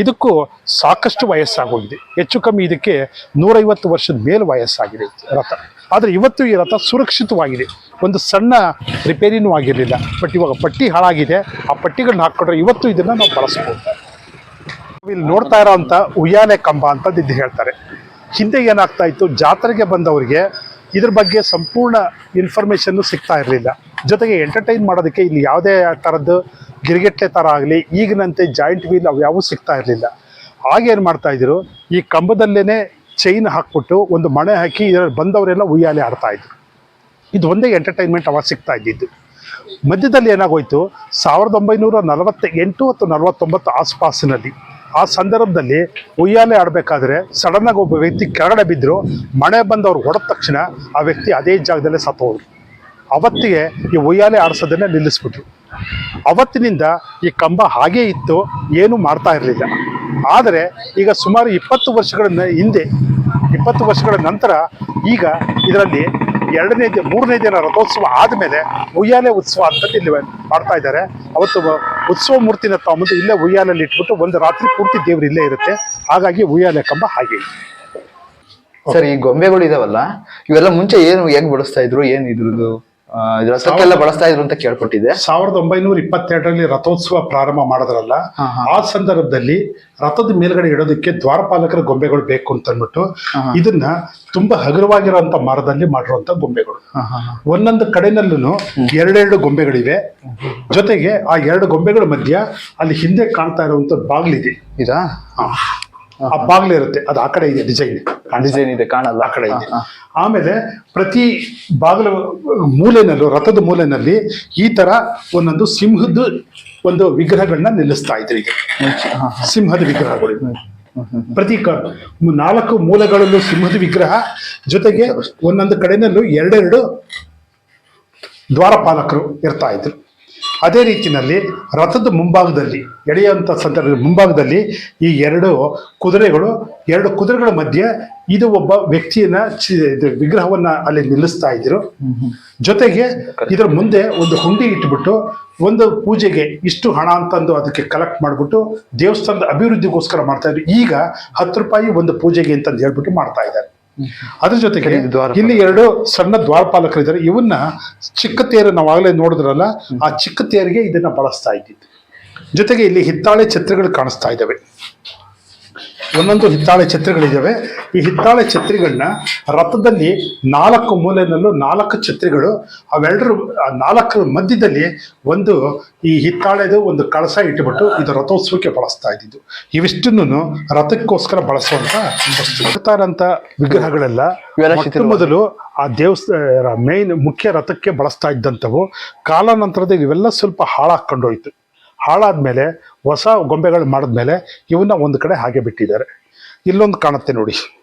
ಇದಕ್ಕೂ ಸಾಕಷ್ಟು ವಯಸ್ಸಾಗೋಗಿದೆ. ಹೆಚ್ಚು ಕಮ್ಮಿ ಇದಕ್ಕೆ ನೂರೈವತ್ತು ವರ್ಷದ ಮೇಲೆ ವಯಸ್ಸಾಗಿದೆ ರಥ. ಆದರೆ ಇವತ್ತು ಈ ರಥ ಸುರಕ್ಷಿತವಾಗಿದೆ. ಒಂದು ಸಣ್ಣ ರಿಪೇರಿನೂ ಆಗಿರಲಿಲ್ಲ. ಬಟ್ ಇವಾಗ ಪಟ್ಟಿ ಹಾಳಾಗಿದೆ. ಆ ಪಟ್ಟಿಗಳನ್ನ ಹಾಕ್ಕೊಂಡ್ರೆ ಇವತ್ತು ಇದನ್ನು ನಾವು ಬಳಸ್ಬೋದು. ಇಲ್ಲಿ ನೋಡ್ತಾ ಇರೋವಂಥ ಉಯ್ಯಾಲೆ ಕಂಬ ಅಂತದ್ದು ಇದು ಹೇಳ್ತಾರೆ. ಹಿಂದೆ ಏನಾಗ್ತಾ ಇತ್ತು, ಜಾತ್ರೆಗೆ ಬಂದವರಿಗೆ ಇದ್ರ ಬಗ್ಗೆ ಸಂಪೂರ್ಣ ಇನ್ಫಾರ್ಮೇಷನ್ನು ಸಿಗ್ತಾ ಇರಲಿಲ್ಲ. ಜೊತೆಗೆ ಎಂಟರ್ಟೈನ್ ಮಾಡೋದಕ್ಕೆ ಇಲ್ಲಿ ಯಾವುದೇ ಥರದ್ದು ಗಿರಿಗೆಟ್ಲೆ ಥರ ಆಗಲಿ, ಈಗಿನಂತೆ ಜಾಯಿಂಟ್ ವೀಲ್ ಅವು ಯಾವೂ ಸಿಗ್ತಾ ಇರಲಿಲ್ಲ. ಆಗೇನು ಮಾಡ್ತಾ ಇದ್ರು, ಈ ಕಂಬದಲ್ಲೇ ಚೈನ್ ಹಾಕ್ಬಿಟ್ಟು ಒಂದು ಮಣೆ ಹಾಕಿ ಇದರಲ್ಲಿ ಬಂದವರೆಲ್ಲ ಉಯ್ಯಾಲೆ ಆಡ್ತಾ ಇದ್ರು. ಇದು ಒಂದೇ ಎಂಟರ್ಟೈನ್ಮೆಂಟ್ ಅವಾಗ ಸಿಗ್ತಾ ಇದ್ದಿದ್ದು. ಮಧ್ಯದಲ್ಲಿ ಏನಾಗೋಯ್ತು, ಸಾವಿರದ ಒಂಬೈನೂರ ನಲವತ್ತ ಎಂಟು ನಲವತ್ತೊಂಬತ್ತು ಆಸ್ಪಾಸಿನಲ್ಲಿ ಆ ಸಂದರ್ಭದಲ್ಲಿ ಉಯ್ಯಾಲೆ ಆಡಬೇಕಾದ್ರೆ ಸಡನ್ನಾಗಿ ಒಬ್ಬ ವ್ಯಕ್ತಿ ಕೆಳಗಡೆ ಬಿದ್ದರು ಮಳೆ ಬಂದವ್ರು ಹೊಡೆದ ತಕ್ಷಣ ಆ ವ್ಯಕ್ತಿ ಅದೇ ಜಾಗದಲ್ಲೇ ಸತ್ತೋದ್ರು. ಅವತ್ತಿಗೆ ಈ ಉಯ್ಯಾಲೆ ಆಡಿಸೋದನ್ನೇ ನಿಲ್ಲಿಸ್ಬಿಟ್ರು. ಅವತ್ತಿನಿಂದ ಈ ಕಂಬ ಹಾಗೇ ಇತ್ತು, ಏನು ಮಾಡ್ತಾ ಇರಲಿಲ್ಲ. ಆದರೆ ಈಗ ಸುಮಾರು ಇಪ್ಪತ್ತು ವರ್ಷಗಳ ಹಿಂದೆ, ಇಪ್ಪತ್ತು ವರ್ಷಗಳ ನಂತರ ಈಗ ಇದರಲ್ಲಿ ಎರಡನೇ ದಿನ ಮೂರನೇ ದಿನ ರಥೋತ್ಸವ ಆದಮೇಲೆ ಉಯ್ಯಾಲೆ ಉತ್ಸವ ಅಂತ ಇಲ್ಲಿ ಮಾಡ್ತಾ ಇದ್ದಾರೆ. ಅವತ್ತು ಉತ್ಸವ ಮೂರ್ತಿನ ತಗೊಂಬಂದು ಇಲ್ಲೇ ಉಯ್ಯಾಲೆಯಲ್ಲಿ ಇಟ್ಬಿಟ್ಟು ಒಂದು ರಾತ್ರಿ ಪೂರ್ತಿ ದೇವ್ರು ಇಲ್ಲೇ ಇರುತ್ತೆ. ಹಾಗಾಗಿ ಉಯ್ಯಾಲೆ ಕಂಬ ಹಾಗೆ ಸರಿ ಈ ಗೊಂಬೆಗಳು ಇದಾವಲ್ಲ ಇವೆಲ್ಲ ಮುಂಚೆ ಏನು ಹೆಂಗ್ ಬಳಸ್ತಾ ಇದ್ರು ಏನು ಇದ್ರದ್ದು? ಆ, ಇದ್ರ ರಥಕ್ಕೆಲ್ಲ ಬಳಸ್ತಾ ಇದ್ರು ಅಂತ ಕೇಳ್ಕೊಟ್ಟಿದೆ ಸಾವಿರದ ಒಂಬೈನೂರ ಇಪ್ಪತ್ತೆರಡರಲ್ಲಿ ರಥೋತ್ಸವ ಪ್ರಾರಂಭ ಮಾಡಿದ್ರಲ್ಲ. ಆ ಸಂದರ್ಭದಲ್ಲಿ ರಥದ ಮೇಲ್ಗಡೆ ಇಡೋದಕ್ಕೆ ದ್ವಾರಪಾಲಕರ ಗೊಂಬೆಗಳು ಬೇಕು ಅಂತ ಅಂದ್ಬಿಟ್ಟು. ಇದನ್ನ ತುಂಬಾ ಹಗುರವಾಗಿರುವಂತ ಮರದಲ್ಲಿ ಮಾಡಿರುವಂತ ಗೊಂಬೆಗಳು. ಒಂದೊಂದು ಕಡೆನಲ್ಲೂ ಎರಡೆರಡು ಗೊಂಬೆಗಳಿವೆ. ಜೊತೆಗೆ ಆ ಎರಡು ಗೊಂಬೆಗಳ ಮಧ್ಯ ಅಲ್ಲಿ ಹಿಂದೆ ಕಾಣ್ತಾ ಇರುವಂತ ಬಾಗ್ಲಿದೆ. ಇದಾ? ಆ ಬಾಗ್ಲು ಇರುತ್ತೆ. ಅದು ಆ ಕಡೆ ಇದೆ ಡಿಸೈನ್ ಡಿಸೈನ್ ಇದೆ ಕಾಣಲ್ಲ. ಆ ಕಡೆ ಇದೆ. ಆಮೇಲೆ ಪ್ರತಿ ಬಾಗಿಲು ಮೂಲೆನಲ್ಲಿ ರಥದ ಮೂಲೆನಲ್ಲಿ ಈ ತರ ಒಂದೊಂದು ಸಿಂಹದ ಒಂದು ವಿಗ್ರಹಗಳನ್ನ ನಿಲ್ಲಿಸ್ತಾ ಇದ್ರು ಈಗ. ಸಿಂಹದ ವಿಗ್ರಹಗಳು. ಪ್ರತಿ ನಾಲ್ಕು ಮೂಲೆಗಳಲ್ಲೂ ಸಿಂಹದ ವಿಗ್ರಹ ಜೊತೆಗೆ ಒಂದೊಂದು ಕಡೆನಲ್ಲೂ ಎರಡೆರಡು ದ್ವಾರಪಾಲಕರು ಇರ್ತಾ ಇದ್ರು. ಅದೇ ರೀತಿಯಲ್ಲಿ ರಥದ ಮುಂಭಾಗದಲ್ಲಿ ಎಳೆಯುವಂಥ ಸಂದರ್ಭದ ಮುಂಭಾಗದಲ್ಲಿ ಈ ಎರಡು ಕುದುರೆಗಳು, ಎರಡು ಕುದುರೆಗಳ ಮಧ್ಯೆ ಇದು ಒಬ್ಬ ವ್ಯಕ್ತಿಯನ್ನ ವಿಗ್ರಹವನ್ನ ಅಲ್ಲಿ ನಿಲ್ಲಿಸ್ತಾ ಇದ್ರು. ಜೊತೆಗೆ ಇದರ ಮುಂದೆ ಒಂದು ಹುಂಡಿ ಇಟ್ಬಿಟ್ಟು ಒಂದು ಪೂಜೆಗೆ ಇಷ್ಟು ಹಣ ಅಂತಂದು ಅದಕ್ಕೆ ಕಲೆಕ್ಟ್ ಮಾಡಿಬಿಟ್ಟು ದೇವಸ್ಥಾನದ ಅಭಿವೃದ್ಧಿಗೋಸ್ಕರ ಮಾಡ್ತಾ ಇದ್ರು. ಈಗ ಹತ್ತು ರೂಪಾಯಿ ಒಂದು ಪೂಜೆಗೆ ಅಂತಂದು ಹೇಳ್ಬಿಟ್ಟು ಮಾಡ್ತಾ ಇದ್ದಾರೆ. ಅದ್ರ ಜೊತೆಗೆ ಇಲ್ಲಿ ಎರಡು ಸಣ್ಣ ದ್ವಾರಪಾಲಕರು ಇದ್ದಾರೆ. ಇವನ್ನ ಚಿಕ್ಕ ತೇರು ನಾವಾಗಲೇ ಆಗಲೇ ನೋಡಿದ್ರಲ್ಲ ಆ ಚಿಕ್ಕ ತೇರಿಗೆ ಇದನ್ನ ಬಳಸ್ತಾ ಇದ್ದಿದ್ದು. ಜೊತೆಗೆ ಇಲ್ಲಿ ಹಿತ್ತಾಳೆ ಛತ್ರಗಳು ಕಾಣಿಸ್ತಾ ಇದ್ದಾವೆ. ಒಂದೊಂದು ಹಿತ್ತಾಳೆ ಛತ್ರಿಗಳಿದ್ದಾವೆ. ಈ ಹಿತ್ತಾಳೆ ಛತ್ರಿಗಳನ್ನ ರಥದಲ್ಲಿ ನಾಲ್ಕು ಮೂಲೆಯಲ್ಲೂ ನಾಲ್ಕು ಛತ್ರಿಗಳು ಅವೆಲ್ಲರೂ ಆ ನಾಲ್ಕರ ಮಧ್ಯದಲ್ಲಿ ಒಂದು ಈ ಹಿತ್ತಾಳೆದು ಒಂದು ಕಳಸ ಇಟ್ಟುಬಿಟ್ಟು ಇದು ರಥೋತ್ಸವಕ್ಕೆ ಬಳಸ್ತಾ ಇದ್ದಿದ್ದು. ಇವಿಷ್ಟನ್ನು ರಥಕ್ಕೋಸ್ಕರ ಬಳಸುವಂತ ವಸ್ತು. ಬರ್ತಾ ವಿಗ್ರಹಗಳೆಲ್ಲ ಮೊದಲು ಆ ದೇವಸ್ಥಾನ ಮೇನ್ ಮುಖ್ಯ ರಥಕ್ಕೆ ಬಳಸ್ತಾ ಇದ್ದಂಥವು. ಕಾಲಾನಂತರದಲ್ಲಿ ಇವೆಲ್ಲ ಸ್ವಲ್ಪ ಹಾಳಾಕೊಂಡೋಯ್ತು ಹಾಳಾದ್ಮೇಲೆ ಹೊಸ ಗೊಂಬೆಗಳು ಮಾಡಿದ್ಮೇಲೆ ಇವನ್ನ ಒಂದು ಕಡೆ ಹಾಗೆ ಬಿಟ್ಟಿದ್ದಾರೆ. ಇಲ್ಲೊಂದು ಕಾಣುತ್ತೆ ನೋಡಿ.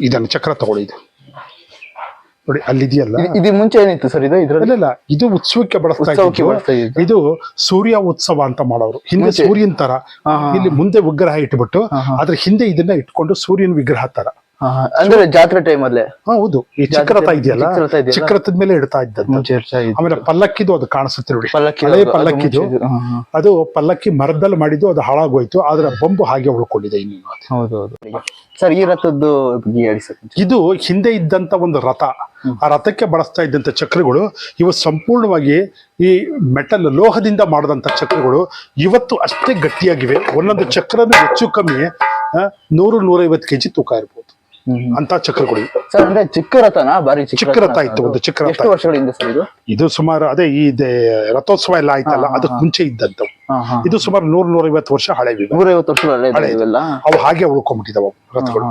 ಇದನ್ನು ಚಕ್ರ ತಗೊಳ್ಳಿ ಇದು ನೋಡಿ ಅಲ್ಲಿದೆಯಲ್ಲ? ಇದ್- ಇದು ಮುಂಚೆ ಏನಿತ್ತು ಸರ್ ಇದು ಇದ್ರಲ್ಲಿ? ಇದು ಉತ್ಸವಕ್ಕೆ ಬಳಸ್ತಾ. ಇದು ಸೂರ್ಯ ಉತ್ಸವ ಅಂತ ಮಾಡೋರು. ಹಿಂದೆ ಸೂರ್ಯನ ತರ ಇಲ್ಲಿ ಮುಂದೆ ವಿಗ್ರಹ ಇಟ್ಬಿಟ್ಟು ಅದ್ರ ಹಿಂದೆ ಇದನ್ನ ಇಟ್ಕೊಂಡು ಸೂರ್ಯನ ವಿಗ್ರಹ ತರ. ಅಂದ್ರೆ ಜಾತ್ರೆ ಟೈಮ್ ಹಾ, ಹೌದು. ಈ ಚಿಕ್ಕರಥ ಇದೆಯಲ್ಲ? ಚಿಕ್ಕ ರಥ ಇದೆಯಲ್ಲ? ಚಿಕ್ಕರಥದ ಮೇಲೆ ಇಡ್ತಾ ಇದ್ದಂತ ಮುಂಚೆ ಇರ್ತಾ ಇತ್ತು. ಆಮೇಲೆ ಪಲ್ಲಕ್ಕಿದು ಅದು ಕಾಣಿಸುತ್ತೆ ನೋಡಿ. ಪಲ್ಲಕ್ಕಿ ಹಳೆ ಅದು- ಅದು ಪಲ್ಲಕ್ಕಿದು. ಮುಂಚೆ ಇದು. ಹಾ, ಹಾ. ಅದು ಪಲ್ಲಕ್ಕಿ ಮರದಲ್ಲಿ ಮಾಡಿದ್ದು ಅದು ಹಾಳಾಗೋಯ್ತು. ಆದ್ರೆ ಬೊಂಬು ಹಾಗೆ ಉಳ್ಕೊಂಡಿದೆ ಇನ್ನು ಅದು. ಹೌದು ಹೌದು. ಸರ್ ಈ ರಥದ್ದು ಬಗ್ಗೆ ಹೇಳಿ ಸರ್ ಇದು ಹಿಂದೆ ಇದ್ದಂತ ಒಂದು ರಥ. ಆ ರಥಕ್ಕೆ ಬಳಸ್ತಾ ಇದ್ದಂತ ಚಕ್ರಗಳು ಇವು ಸಂಪೂರ್ಣವಾಗಿ ಈ ಮೆಟಲ್ ಲೋಹದಿಂದ ಮಾಡಿದಂತ ಚಕ್ರಗಳು ಇವತ್ತು ಅಷ್ಟೇ ಗಟ್ಟಿಯಾಗಿವೆ. ಒಂದೊಂದು ಚಕ್ರನ ಹೆಚ್ಚು ಕಮ್ಮಿ ಆ, ನೂರು ನೂರೈವತ್ತು ಕೆಜಿ ತೂಕ ಇರ್ಬೋದು. ಅಂತ ಚಕ್ರಗಳು ಇವು. ಸರ್ ಅಂದ್ರೆ ಚಿಕ್ಕ ರಥನಾ? ಬಾರಿ ಚಿಕ್ಕ ರಥ ಇತ್ತು, ಒಂದು ಚಿಕ್ಕ ರಥ. ಎಷ್ಟು ವರ್ಷಗಳಿಂದ ಸರ್ ಇದು? ಇದು ಸುಮಾರು ಅದೇ ಈ ರಥೋತ್ಸವ ಎಲ್ಲ ಆಯ್ತಲ್ಲ ಅದಕ್ಕೆ ಮುಂಚೆ ಇದ್ದಂತವು ಹಾ. ಇದು ಸುಮಾರು ನೂರ ನೂರೈವತ್ತು ವರ್ಷ ಹಳೆ ನೂರೈವತ್ತು ವರ್ಷ ಹಳೆ ಅವು ಹಾಗೆ ಉಳ್ಕೊಂಡ್ಬಿಟ್ಟಿದಾವೆ ರಥಗಳು.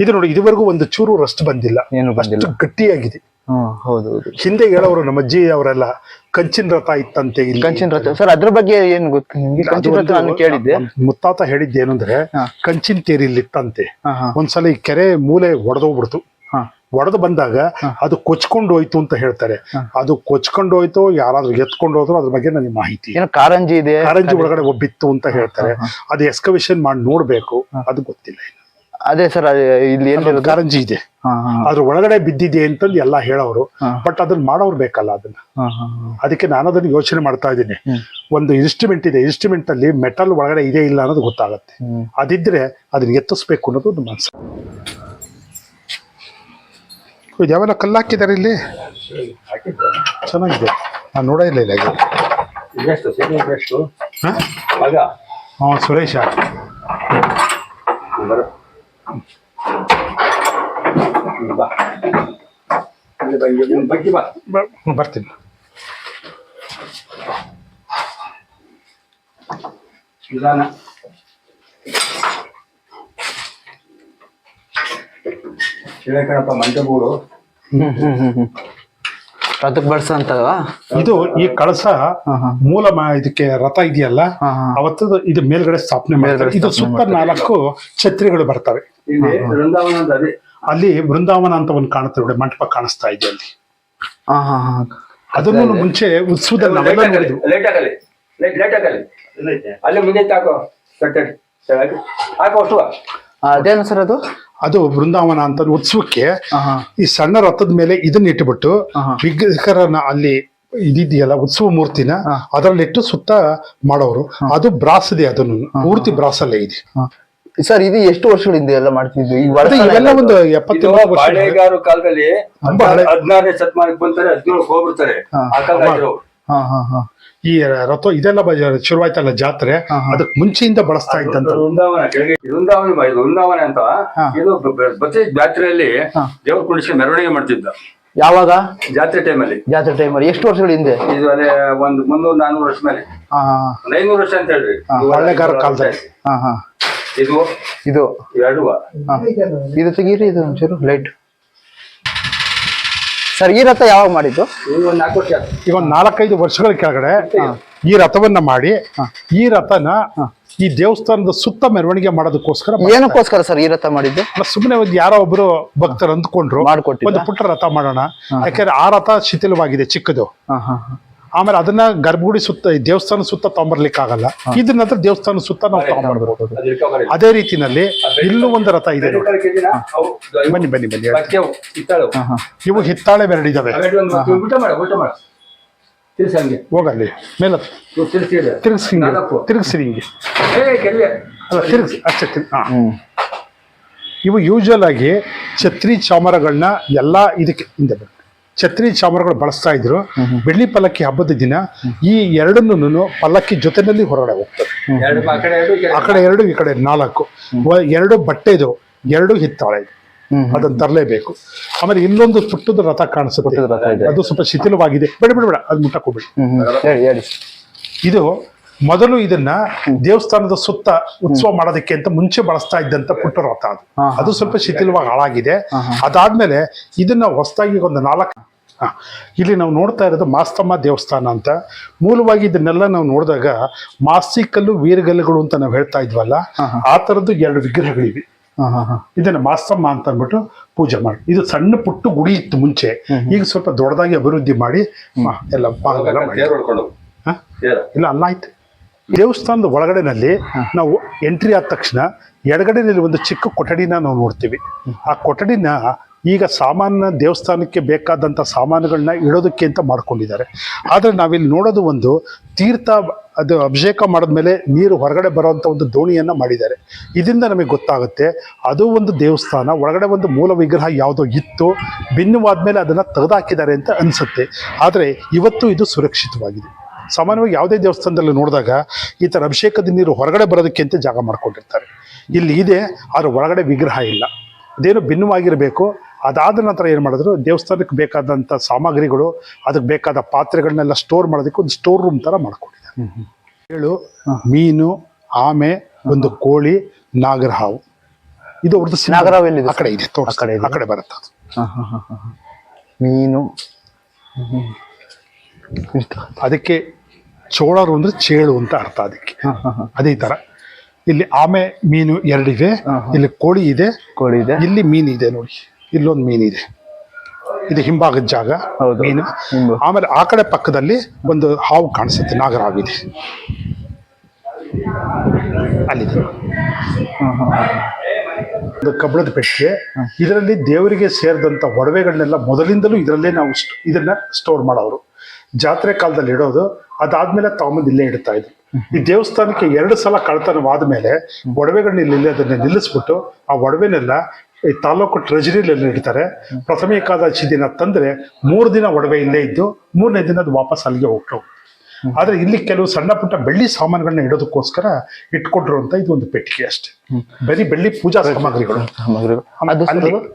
ಇದು ನೋಡಿ ಇದುವರೆಗೂ ಒಂದು ಚೂರು ರಸ್ಟ್ ಬಂದಿಲ್ಲ. ಏನು ಅಷ್ಟು ಬಂದಿಲ್ಲ ಗಟ್ಟಿಯಾಗಿದೆ. ಹೌದು ಹೌದು ಹೇಳೋರು ನಮ್ಮ ಅಜ್ಜಿ ಅವರೆಲ್ಲ ಕಂಚಿನ ರಥ ಇತ್ತಂತೆ ಇಲ್ಲಿ. ಕಂಚಿನ ರಥ. ಸರ್ ಅದ್ರ ಬಗ್ಗೆ ಏನ್ ಗೊತ್ತು ನಿಮ್ಗೆ? ಕಂಚಿನ ರಥ ಒಂದು- ನಾನು ಕೇಳಿದ್ದೆ. ಮುತ್ತಾತ ಹೇಳಿದ್ದೆ ಏನಂದ್ರೆ ಕಂಚಿನ ತೇರಿ ಇಲ್ಲಿ ಇತ್ತಂತೆ. ಒಂದ್ಸಲ ಈ ಕೆರೆ ಮೂಲೆ ಒಡೆದೋಗ್ಬಿಡ್ತು. ಒಡೆದು ಬಂದಾಗ ಅದು ಕೊಚ್ಕೊಂಡು ಹೋಯ್ತು ಅಂತ ಹೇಳ್ತಾರೆ. ಅದು ಕೊಚ್ಕೊಂಡು ಹೋಯ್ತು ಯಾರಾದ್ರೂ ಎತ್ಕೊಂಡು ಹೋದ್ರು ಅದ್ರ ಬಗ್ಗೆ ನನಗೆ ಮಾಹಿತಿ ಕಾರಂಜಿ ಇದೆ. ಕಾರಂಜಿ ಒಳಗಡೆ ಒಬ್ಬಿತ್ತು ಅಂತ ಹೇಳ್ತಾರೆ. ಅದು ಎಕ್ಸ್ಕವೇಷನ್ ಮಾಡಿ ನೋಡ್ಬೇಕು ಅದು ಗೊತ್ತಿಲ್ಲ ಅದೇ ಸರ್ ಇಲ್ಲಿ ಏನು ಕಾರಂಜಿ ಇದೆ. ಅದ್ರ ಒಳಗಡೆ ಬಿದ್ದಿದೆ ಅಂತಂದು ಎಲ್ಲ ಹೇಳೋರು. ಬಟ್ ಅದನ್ನ ಮಾಡೋರು ಬೇಕಲ್ಲ ಅದನ್ನ. ಅದಕ್ಕೆ ನಾನು ಅದನ್ನ ಯೋಚನೆ ಮಾಡ್ತಾ ಇದ್ದೀನಿ. ಒಂದು ಇನ್ಸ್ಟ್ರೂಮೆಂಟ್ ಇದೆ. ಇನ್ಸ್ಟ್ರೂಮೆಂಟ್ ಅಲ್ಲಿ ಮೆಟಲ್ ಒಳಗಡೆ ಇದೆ ಇಲ್ಲ ಅನ್ನೋದು ಗೊತ್ತಾಗುತ್ತೆ. ಅದಿದ್ರೆ ಅದನ್ನ ಎತ್ತಿಸ್ಬೇಕು ಅನ್ನೋದು ಒಂದು ಮನಸ್ಸು. ಇದು ಯಾವೆಲ್ಲ ಕಲ್ಲು ಹಾಕಿದ್ದಾರೆ ಇಲ್ಲಿ? ಚೆನ್ನಾಗಿದೆ. ನಾನು ನೋಡೇ ಇಲ್ಲ ಇಲ್ಲ ಹಾ? ಸುರೇಶ. ಬಾ ಇಲ್ಲಿ ಬಾ ಇಲ್ಲಿ ಒಂದು ಬಗ್ಗೆ ಬಾ ಬ- ಹ್ಮ್, ಬರ್ತೀನಿ. ನಿಧಾನ. ಕಣಪ್ಪ ಮಂಟಗೂಡು ಹ್ಮ್, ಹ್ಮ್, ಹ್ಮ್, ಹ್ಮ್. ರಥಕ್ ಬಡ್ಸ ಅಂತಲ್ವಾ? ಇದು ಈ ಕಳಸ ಹಾ, ಹಾ. ಮೂಲ ಮ- ಇದಕ್ಕೆ ರಥ ಇದೆಯಲ್ಲ ಹಾ, ಹಾ. ಅವತ್ತು ಇದು ಮೇಲ್ಗಡೆ ಸ್ಥಾಪನೆ ಮಾಡ್ತಾರೆ. ಇದು ಸ್ಥಾಪನೆ ಸುತ್ತ ನಾಲ್ಕು ಛತ್ರಿಗಳು ಬರ್ತವೆ. ಇಲ್ಲಿ ವೃಂದಾವನ ಅಂತ ಅದೇ ಅಲ್ಲಿ ಬೃಂದಾವನ ಅಂತ ಒಂದು ಕಾಣುತ್ತೆ ನೋಡಿ ಮಂಟಪ ಕಾಣಿಸ್ತಾ ಇದೆ ಅಲ್ಲಿ. ಅದನ್ನು ಮುಂಚೆ ಉತ್ಸವದಲ್ಲಿ ನಾವೆಲ್ಲ ನೋಡಿದ್ವಿ. ಲೇಟ್ ಆಗಲಿ ಲೇಟ್ ಲೇಟ್ ಆಗಲಿ. ಅಲ್ಲಿ ಮುಂದೆ ಹಾಕೋ? ಕಟ್ಟಡಿ ಹಾಕೋ ಅಷ್ಟು ಆ, ಅದೇನು ಸರ್ ಅದು? ಅದು ಬೃಂದಾವನ ಅಂತ ಉತ್ಸವಕ್ಕೆ. ಈ ಸಣ್ಣ ರಥದ ಮೇಲೆ ಇದನ್ನ ಇಟ್ಟುಬಿಟ್ಟು. ವಿಗ್ರಹರನ್ನ ಅಲ್ಲಿ ಇದಿದೆಯಲ್ಲ ಉತ್ಸವ ಮೂರ್ತಿನ. ಅದರಲ್ಲಿಟ್ಟು ಸುತ್ತ ಮಾಡೋರು. ಅದು ಬ್ರಾಸ್ ಇದೆ ಅದನ್ನು ಪೂರ್ತಿ ಬ್ರಾಸ್ ಅಲ್ಲೇ ಇದೆ. ಸರ್ ಇದು ಎಷ್ಟು ವರ್ಷಗಳಿಂದ ಎಲ್ಲ ಮಾಡ್ತಿದ್ವಿ? ಈಗ ಅದೇ ವರ್ಷ ಇವೆಲ್ಲ ಒಂದು ಎಪ್ಪತ್ತು ವರ್ಷ ಬಾಳೆಗಾರು ಕಾಲದಲ್ಲಿ ತುಂಬಾ ಹಳೆ- ಹದಿನಾರನೇ ಶತಮಾನಕ್ಕೆ ಬಂತಾರೆ ಹದಿನೇಳು ಹೋಗ್ಬಿಡ್ತಾರೆ. ಹಾ. ಆ ಕಾಲ ಇದ್ರು. ಹಾ ಹಾ ಹಾ. ಈ ರಥ ಇದೆಲ್ಲ ಬ- ಶುರುವಾಯ್ತಲ್ಲ ಜಾತ್ರೆ. ಅದಕ್ಕೆ ಮುಂಚೆಯಿಂದ ಬಳಸ್ತಾ ಇದ್ದಂತ ವೃಂದಾವನ ಕೆಳಗೆ ವೃಂದಾವನ ಬ- ಇದು ವೃಂದಾವನ ಅಂತ ಹಾ. ಇದು ಬ- ಬ- ಪ್ರತಿ ಜಾತ್ರೆಯಲ್ಲಿ ಹಾ. ದೇವ್ರ ಕುಣಿಸಿ ಮೆರವಣಿಗೆ ಮಾಡ್ತಿದ್ದ. ಯಾವಾಗ? ಜಾತ್ರೆ ಟೈಮಲ್ಲಿ. ಜಾತ್ರೆ ಟೈಮಲ್ಲಿ. ಎಷ್ಟು ವರ್ಷಗಳ ಹಿಂದೆ? ಇದು ಅದೇ ಒಂದು ಮುನ್ನೂರು ನಾನ್ನೂರು ವರ್ಷ ಮೇಲೆ. ಹಾ ಒಂದು ಐನೂರು ವರ್ಷ ಅಂತ ಹೇಳ್ರಿ. ಹಾ, ಕಾಲದಲ್ಲಿ. ಹಾ ಹಾ. ಇದು ಇದು. ಎರಡು ಹಾ. ಇದು ತೆಗೀರಿ ಇದು ಒಂಚೂರು ಲೈಟ್ ಸರ್ ಈ ರಥ ಯಾವಾಗ ಮಾಡಿದ್ದು? ಇದು ಒಂದು ನಾಲ್ಕು ವರ್ಷ ಆಯ್ತು. ಈಗ ಒಂದು ನಾಲ್ಕೈದು ವರ್ಷಗಳ ಕೆಳಗಡೆ ಈ ರಥವನ್ನ ಮಾಡಿ ಈ ರಥನ ಈ ದೇವಸ್ಥಾನದ ಸುತ್ತ ಮೆರವಣಿಗೆ ಮಾಡೋದಕ್ಕೋಸ್ಕರ ಏನಕ್ಕೋಸ್ಕರ ಸರ್ ಈ ರಥ ಮಾಡಿದ್ದು? ಸುಮ್ಮನೆ ಒಂದು ಯಾರೋ ಒಬ್ರು ಭಕ್ತರು ಅಂದ್ಕೊಂಡ್ರು ಮಾಡ್ಕೊಟ್ಟಿದ್ದ? ಒಂದು ಪುಟ್ಟ ರಥ ಮಾಡೋಣ. ಯಾಕಂದ್ರೆ ಆ ರಥ ಶಿಥಿಲವಾಗಿದೆ ಚಿಕ್ಕದು. ಹಾ ಹಾ ಹಾ. ಆಮೇಲೆ ಅದನ್ನ ಗರ್ಭಗುಡಿ ಸುತ್ತ ದೇವಸ್ಥಾನ ಸುತ್ತ ತಗೊಂಬರ್ಲಿಕ್ಕೆ ಆಗಲ್ಲ ಇದನ್ನ ನಂತರ ದೇವಸ್ಥಾನ ಸುತ್ತ ನಾವು ತಗೊಂಡ್ಬರ್ಬೋದು ಅದು ಅದೇ ರೀತಿನಲ್ಲಿ ಇಲ್ಲೂ ಒಂದು ರಥ ಇದೆ ಬನ್ನಿ ಬನ್ನಿ ಬನ್ನಿ ಇವು ಹಿತ್ತಾಳೆ ಬೆರಡಿದಾವೆ ಹೋಗಲ್ಲಿ. ಮೇಲೆ. ತಿರುಗಿಸಿ ಹಿಂಗೆ. ತಿರುಗಿಸಿ ಹಿಂಗೆ. ಅಲ್ಲ ತಿರುಗಿಸಿ ಅಷ್ಟೇ ಹಾ. ಇವು ಯೂಶಲ್ ಆಗಿ ಛತ್ರಿ ಚಾಮರಗಳನ್ನ ಎಲ್ಲ ಇದಕ್ಕೆ ಹಿಂದೆ ಛತ್ರಿ ಚಾಮರಗಳು ಬಳಸ್ತಾ ಇದ್ರು. ಬೆಳ್ಳಿ ಪಲ್ಲಕ್ಕಿ ಹಬ್ಬದ ದಿನ ಈ ಎರಡನ್ನು ಪಲ್ಲಕ್ಕಿ ಜೊತೆನಲ್ಲಿ ಹೊರಗಡೆ ಹೋಗ್ತದೆ ಎರಡು ಆ ಕಡೆ ಎರಡು ಈ ಕಡೆ ನಾಲ್ಕು. ಎರಡು ಬಟ್ಟೆದು ಎರಡು ಹಿತ್ತಾಳೆ. ಅದನ್ನ ತರಲೇಬೇಕು. ಆಮೇಲೆ ಇನ್ನೊಂದು ಪುಟ್ಟದ ರಥ ಕಾಣಿಸುತ್ತೆ. ಪುಟ್ಟದ ರಥ ಇದೆ. ಅದು ಸ್ವಲ್ಪ ಶಿಥಿಲವಾಗಿದೆ. ಬೇಡ ಬೇಡ ಬೇಡ ಅದು ಮುಟ್ಟಕೋಬೇಡಿ ಇದು ಮೊದಲು ಇದನ್ನ ದೇವಸ್ಥಾನದ ಸುತ್ತ ಉತ್ಸವ ಮಾಡೋದಕ್ಕೆ ಅಂತ ಮುಂಚೆ ಬಳಸ್ತಾ ಇದ್ದಂತ ಪುಟ್ಟ ರಥ ಅದು ಅದು ಸ್ವಲ್ಪ ಶಿಥಿಲವಾಗಿ ಹಾಳಾಗಿದೆ. ಅದಾದ್ಮೇಲೆ ಇದನ್ನ ಹೊಸದಾಗಿ ಒಂದು ನಾಲ್ಕು ಹಾ, ಇಲ್ಲಿ ನಾವು ನೋಡ್ತಾ ಇರೋದು ಮಾಸ್ತಮ್ಮ ದೇವಸ್ಥಾನ ಅಂತ. ಮೂಲವಾಗಿ ಇದನ್ನೆಲ್ಲ ನಾವು ನೋಡಿದಾಗ ಮಾಸ್ತಿಕಲ್ಲು ವೀರಗಲ್ಲುಗಳು ಅಂತ ನಾವು ಹೇಳ್ತಾ ಇದ್ವಲ್ಲ ಆ ತರದ್ದು ಎರಡು ವಿಗ್ರಹಗಳಿವೆ. ಹಾ ಹಾ ಹಾ. ಇದನ್ನ ಮಾಸ್ತಮ್ಮ ಅಂತ ಅಂದ್ಬಿಟ್ಟು ಪೂಜೆ ಮಾಡಿ ಇದು ಸಣ್ಣ ಪುಟ್ಟು ಗುಡಿ ಇತ್ತು ಮುಂಚೆ. ಈಗ ಸ್ವಲ್ಪ ದೊಡ್ಡದಾಗಿ ಅಭಿವೃದ್ಧಿ ಮಾಡಿ ಎಲ್ಲ. ಇಲ್ಲ ಅಲ್ಲ ಆಯ್ತು. ದೇವಸ್ಥಾನದ ಒಳಗಡೆನಲ್ಲಿ ನಾವು ಎಂಟ್ರಿ ಆದ ತಕ್ಷಣ ಎಡಗಡೆಯಲ್ಲಿ ಒಂದು ಚಿಕ್ಕ ಕೊಠಡಿನ ನಾವು ನೋಡ್ತೀವಿ. ಆ ಕೊಠಡಿನ ಈಗ ಸಾಮಾನ್ಯ ದೇವಸ್ಥಾನಕ್ಕೆ ಬೇಕಾದಂಥ ಸಾಮಾನುಗಳನ್ನ ಇಡೋದಕ್ಕೆ ಅಂತ ಮಾಡ್ಕೊಂಡಿದ್ದಾರೆ. ಆದರೆ ನಾವಿಲ್ಲಿ ನೋಡೋದು ಒಂದು ತೀರ್ಥ ಅದು ಅಭಿಷೇಕ ಮಾಡಿದ್ಮೇಲೆ ನೀರು ಹೊರಗಡೆ ಬರುವಂಥ ಒಂದು ದೋಣಿಯನ್ನು ಮಾಡಿದ್ದಾರೆ. ಇದರಿಂದ ನಮಗೆ ಗೊತ್ತಾಗುತ್ತೆ ಅದು ಒಂದು ದೇವಸ್ಥಾನ ಒಳಗಡೆ ಒಂದು ಮೂಲ ವಿಗ್ರಹ ಯಾವುದೋ ಇತ್ತು ಭಿನ್ನವಾದ್ಮೇಲೆ ಅದನ್ನು ತೆಗೆದಾಕಿದ್ದಾರೆ ಅಂತ ಅನಿಸುತ್ತೆ. ಆದರೆ ಇವತ್ತು ಇದು ಸುರಕ್ಷಿತವಾಗಿದೆ. ಸಾಮಾನ್ಯವಾಗಿ ಯಾವುದೇ ದೇವಸ್ಥಾನದಲ್ಲಿ ನೋಡಿದಾಗ ಈ ಥರ ಅಭಿಷೇಕದ ನೀರು ಹೊರಗಡೆ ಬರೋದಕ್ಕೆ ಅಂತ ಜಾಗ ಮಾಡ್ಕೊಂಡಿರ್ತಾರೆ. ಇಲ್ಲಿ ಇದೆ ಆದರೆ ಒಳಗಡೆ ವಿಗ್ರಹ ಇಲ್ಲ. ಅದೇನು ಭಿನ್ನವಾಗಿರಬೇಕು. ಅದಾದ ನಂತರ ಏನು ಮಾಡಿದ್ರು ದೇವಸ್ಥಾನಕ್ಕೆ ಬೇಕಾದಂಥ ಸಾಮಗ್ರಿಗಳು ಅದಕ್ಕೆ ಬೇಕಾದ ಪಾತ್ರೆಗಳನ್ನೆಲ್ಲ ಸ್ಟೋರ್ ಮಾಡೋದಕ್ಕೆ ಒಂದು ಸ್ಟೋರ್ ರೂಮ್ ಥರ ಮಾಡ್ಕೊಂಡಿದ್ದಾರೆ. ಏಳು ಮೀನು ಆಮೆ ಒಂದು ಕೋಳಿ ನಾಗರಹಾವು. ಇದು ಅವ್ರದ್ದು. ನಾಗರಹಾವು ಎಲ್ಲಿದೆ ಆ ಕಡೆ ಇದೆ ಆ ಕಡೆ ಬರುತ್ತೆ. ಮೀನು. ಅದಕ್ಕೆ ಚೋಳರು ಅಂದ್ರೆ ಚೇಳು ಅಂತ ಅರ್ಥ ಅದಕ್ಕೆ. ಅದೇ ತರ. ಇಲ್ಲಿ ಆಮೆ ಮೀನು ಎರಡಿವೆ ಇಲ್ಲಿ ಕೋಳಿ ಇದೆ ಕೋಳಿ ಇದೆ. ಇಲ್ಲಿ ಮೀನು ಇದೆ ನೋಡಿ. ಇಲ್ಲೊಂದು ಇದೆ. ಇದು ಹಿಂಭಾಗದ ಜಾಗ. ಮೀನು. ಆಮೇಲೆ ಆ ಕಡೆ ಪಕ್ಕದಲ್ಲಿ ಒಂದು ಹಾವು ಕಾಣಿಸುತ್ತೆ ನಾಗರ ಅಲ್ಲಿ ಅಲ್ಲಿದೆ. ಒಂದು ಕಬ್ಬಣದ ಪೆಟ್ಟಿಗೆ. ಇದರಲ್ಲಿ ದೇವರಿಗೆ ಸೇರಿದಂತ ಒಡವೆಗಳನ್ನೆಲ್ಲ ಮೊದಲಿಂದಲೂ ಇದರಲ್ಲೇ ನಾವು ಇದನ್ನ ಸ್ಟೋರ್ ಮಾಡೋರು. ಜಾತ್ರೆ ಕಾಲದಲ್ಲಿ ಇಡೋದು ಅದಾದ್ಮೇಲೆ ತಗೊಂಬಂದು ಇಲ್ಲೇ ಇಡ್ತಾ ಇದ್ರು. ಈ ದೇವಸ್ಥಾನಕ್ಕೆ ಎರಡು ಸಲ ಕಳ್ತನವಾದ ಮೇಲೆ ಒಡವೆಗಳನ್ನ ಇಲ್ಲಿ ಅದನ್ನ ನಿಲ್ಲಿಸ್ಬಿಟ್ಟು ಆ ಒಡವೆನೆಲ್ಲ ಈ ತಾಲೂಕು ಟ್ರೆಜರಿಲೆಲ್ಲ ಇಡ್ತಾರೆ. ಪ್ರಥಮ ಏಕಾದಶಿ ದಿನ ತಂದ್ರೆ ಮೂರು ದಿನ ಒಡವೆ ಇಲ್ಲೇ ಇದ್ದು ಮೂರನೇ ದಿನ ಅದು ವಾಪಸ್ ಅಲ್ಲಿಗೆ ಹೋಗ್ತವು ಆದ್ರೆ ಇಲ್ಲಿ ಕೆಲವು ಸಣ್ಣ ಪುಟ್ಟ ಬೆಳ್ಳಿ ಸಾಮಾನುಗಳನ್ನ ಇಡೋದಕ್ಕೋಸ್ಕರ ಇಟ್ಕೊಂಡಿರುವಂತ ಇದು ಒಂದು ಪೆಟ್ಟಿಗೆ ಅಷ್ಟೇ. ಬರೀ ಬೆಳ್ಳಿ ಪೂಜಾ ಸಾಮಗ್ರಿಗಳು ಸಾಮಗ್ರಿಗಳು ಅದು ಅಲ್ಲಿ ಸರ್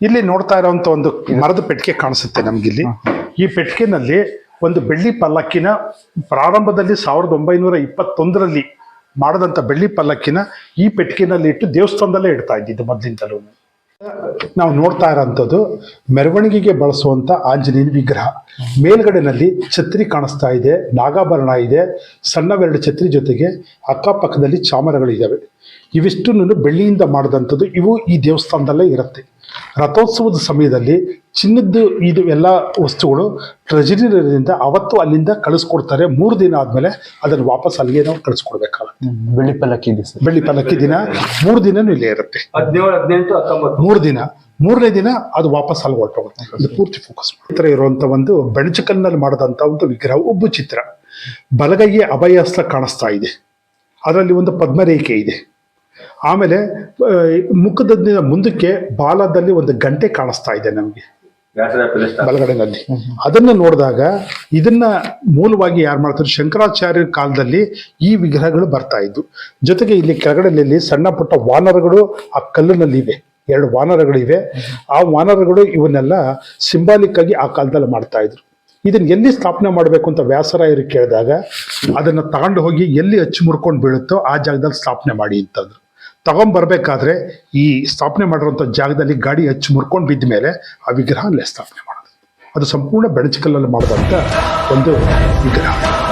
ಇಲ್ಲಿ ನೋಡ್ತಾ ಇರುವಂತ ಒಂದು ಮರದ ಪೆಟ್ಟಿಗೆ ಕಾಣಿಸುತ್ತೆ ನಮಗಿಲ್ಲಿ. ಈ ಪೆಟ್ಟಿಗೆನಲ್ಲಿ ಒಂದು ಬೆಳ್ಳಿ ಪಲ್ಲಕ್ಕಿನ ಪ್ರಾರಂಭದಲ್ಲಿ ಸಾವಿರದ ಒಂಬೈನೂರ ಇಪ್ಪತ್ತೊಂದರಲ್ಲಿ ಮಾಡಿದಂಥ ಬೆಳ್ಳಿ ಪಲ್ಲಕ್ಕಿನ ಈ ಪೆಟ್ಟಿಗೆನಲ್ಲಿ ಇಟ್ಟು ದೇವಸ್ಥಾನದಲ್ಲೇ ಇಡ್ತಾ ಇದ್ದಿದ್ದು ಮೊದಲಿಂದಲೂ. ನಾವು ನೋಡ್ತಾ ಇರೋಂಥದ್ದು ಮೆರವಣಿಗೆಗೆ ಬಳಸುವಂಥ ಆಂಜನೇಯನ ವಿಗ್ರಹ. ಮೇಲ್ಗಡೆನಲ್ಲಿ ಛತ್ರಿ ಕಾಣಿಸ್ತಾ ಇದೆ ನಾಗಾಭರಣ ಇದೆ ಸಣ್ಣವೆರಡು ಛತ್ರಿ ಜೊತೆಗೆ ಅಕ್ಕಪಕ್ಕದಲ್ಲಿ ಚಾಮರಗಳಿದ್ದಾವೆ. ಇವಿಷ್ಟು ಬೆಳ್ಳಿಯಿಂದ ಮಾಡಿದಂಥದ್ದು ಇವು ಈ ದೇವಸ್ಥಾನದಲ್ಲೇ ಇರುತ್ತೆ. ರಥೋತ್ಸವದ ಸಮಯದಲ್ಲಿ ಚಿನ್ನದ್ದು ಇದು ಎಲ್ಲ ವಸ್ತುಗಳು ಟ್ರೆಜರಿಯಿಂದ ಅವತ್ತು ಅಲ್ಲಿಂದ ಕಳಿಸ್ಕೊಡ್ತಾರೆ. ಮೂರು ದಿನ ಆದಮೇಲೆ ಅದನ್ನು ವಾಪಸ್ ಅಲ್ಲಿಗೆ ನಾವು ಕಳಿಸ್ಕೊಡ್ಬೇಕಾಗುತ್ತೆ. ಬೆಳ್ಳಿ ಪಲ್ಲಕ್ಕಿ ದಿವಸ. ಬೆಳ್ಳಿ ಪಲ್ಲಕ್ಕಿ ದಿನ ಮೂರು ದಿನನೂ ಇಲ್ಲೇ ಇರುತ್ತೆ. ಹದಿನೇಳು ಹದಿನೆಂಟು ಹತ್ತೊಂಬತ್ತು. ಮೂರು ದಿನ ಮೂರನೇ ದಿನ ಅದು ವಾಪಸ್ ಅಲ್ಲಿ ಹೊರಟೋಗುತ್ತೆ. ಇದು ಪೂರ್ತಿ ಫೋಕಸ್ ಈ ಥರ ಇರುವಂತ ಒಂದು ಬೆಣಚಕಲ್ನಲ್ಲಿ ಮಾಡಿದಂಥ ಒಂದು ವಿಗ್ರಹ ಒಬ್ಬ ಚಿತ್ರ. ಬಲಗೈಗೆ ಅಭಯಹಸ್ತ ಕಾಣಿಸ್ತಾ ಇದೆ. ಅದರಲ್ಲಿ ಒಂದು ಪದ್ಮರೇಖೆ ಇದೆ. ಆಮೇಲೆ ಮುಖದ ಮುಂದಕ್ಕೆ ಬಾಲದಲ್ಲಿ ಒಂದು ಗಂಟೆ ಕಾಣಿಸ್ತಾ ಇದೆ ನಮಗೆ. ಬಲಗಡೆನಲ್ಲಿ. ಅದನ್ನ ನೋಡಿದಾಗ ಇದನ್ನ ಮೂಲವಾಗಿ ಯಾರು ಮಾಡ್ತಾರೆ? ಶಂಕರಾಚಾರ್ಯರ ಕಾಲದಲ್ಲಿ ಈ ವಿಗ್ರಹಗಳು ಬರ್ತಾ ಇದ್ದು ಜೊತೆಗೆ ಇಲ್ಲಿ ಕೆಳಗಡೆಯಲ್ಲಿ ಸಣ್ಣ ಪುಟ್ಟ ವಾನರಗಳು ಆ ಕಲ್ಲಿನಲ್ಲಿ ಇವೆ. ಎರಡು ವಾನರಗಳಿವೆ ಆ ವಾನರಗಳು ಇವನ್ನೆಲ್ಲ ಸಿಂಬಾಲಿಕ್ ಆಗಿ ಆ ಕಾಲದಲ್ಲಿ ಮಾಡ್ತಾ ಇದ್ರು. ಇದನ್ನ ಎಲ್ಲಿ ಸ್ಥಾಪನೆ ಮಾಡಬೇಕು ಅಂತ ವ್ಯಾಸರಾಯರು ಕೇಳಿದಾಗ ಅದನ್ನ ತಗೊಂಡು ಹೋಗಿ ಎಲ್ಲಿ ಹಚ್ಚಿ ಮುರ್ಕೊಂಡು ಬೀಳುತ್ತೋ ಆ ಜಾಗದಲ್ಲಿ ಸ್ಥಾಪನೆ ಮಾಡಿ ಅಂತಂದ್ರು. ತಗೊಂಡ್ಬರ್ಬೇಕಾದ್ರೆ ಈ ಸ್ಥಾಪನೆ ಮಾಡಿರುವಂಥ ಜಾಗದಲ್ಲಿ ಗಾಡಿ ಹಚ್ಚಿ ಮುರ್ಕೊಂಡು ಬಿದ್ದ ಮೇಲೆ ಆ ವಿಗ್ರಹ ಅಲ್ಲೇ ಸ್ಥಾಪನೆ ಮಾಡೋದು. ಅದು ಸಂಪೂರ್ಣ ಬೆಣಚಿಕಲ್ಲಲ್ಲಿ ಮಾಡಿದಂಥ ಒಂದು ವಿಗ್ರಹ.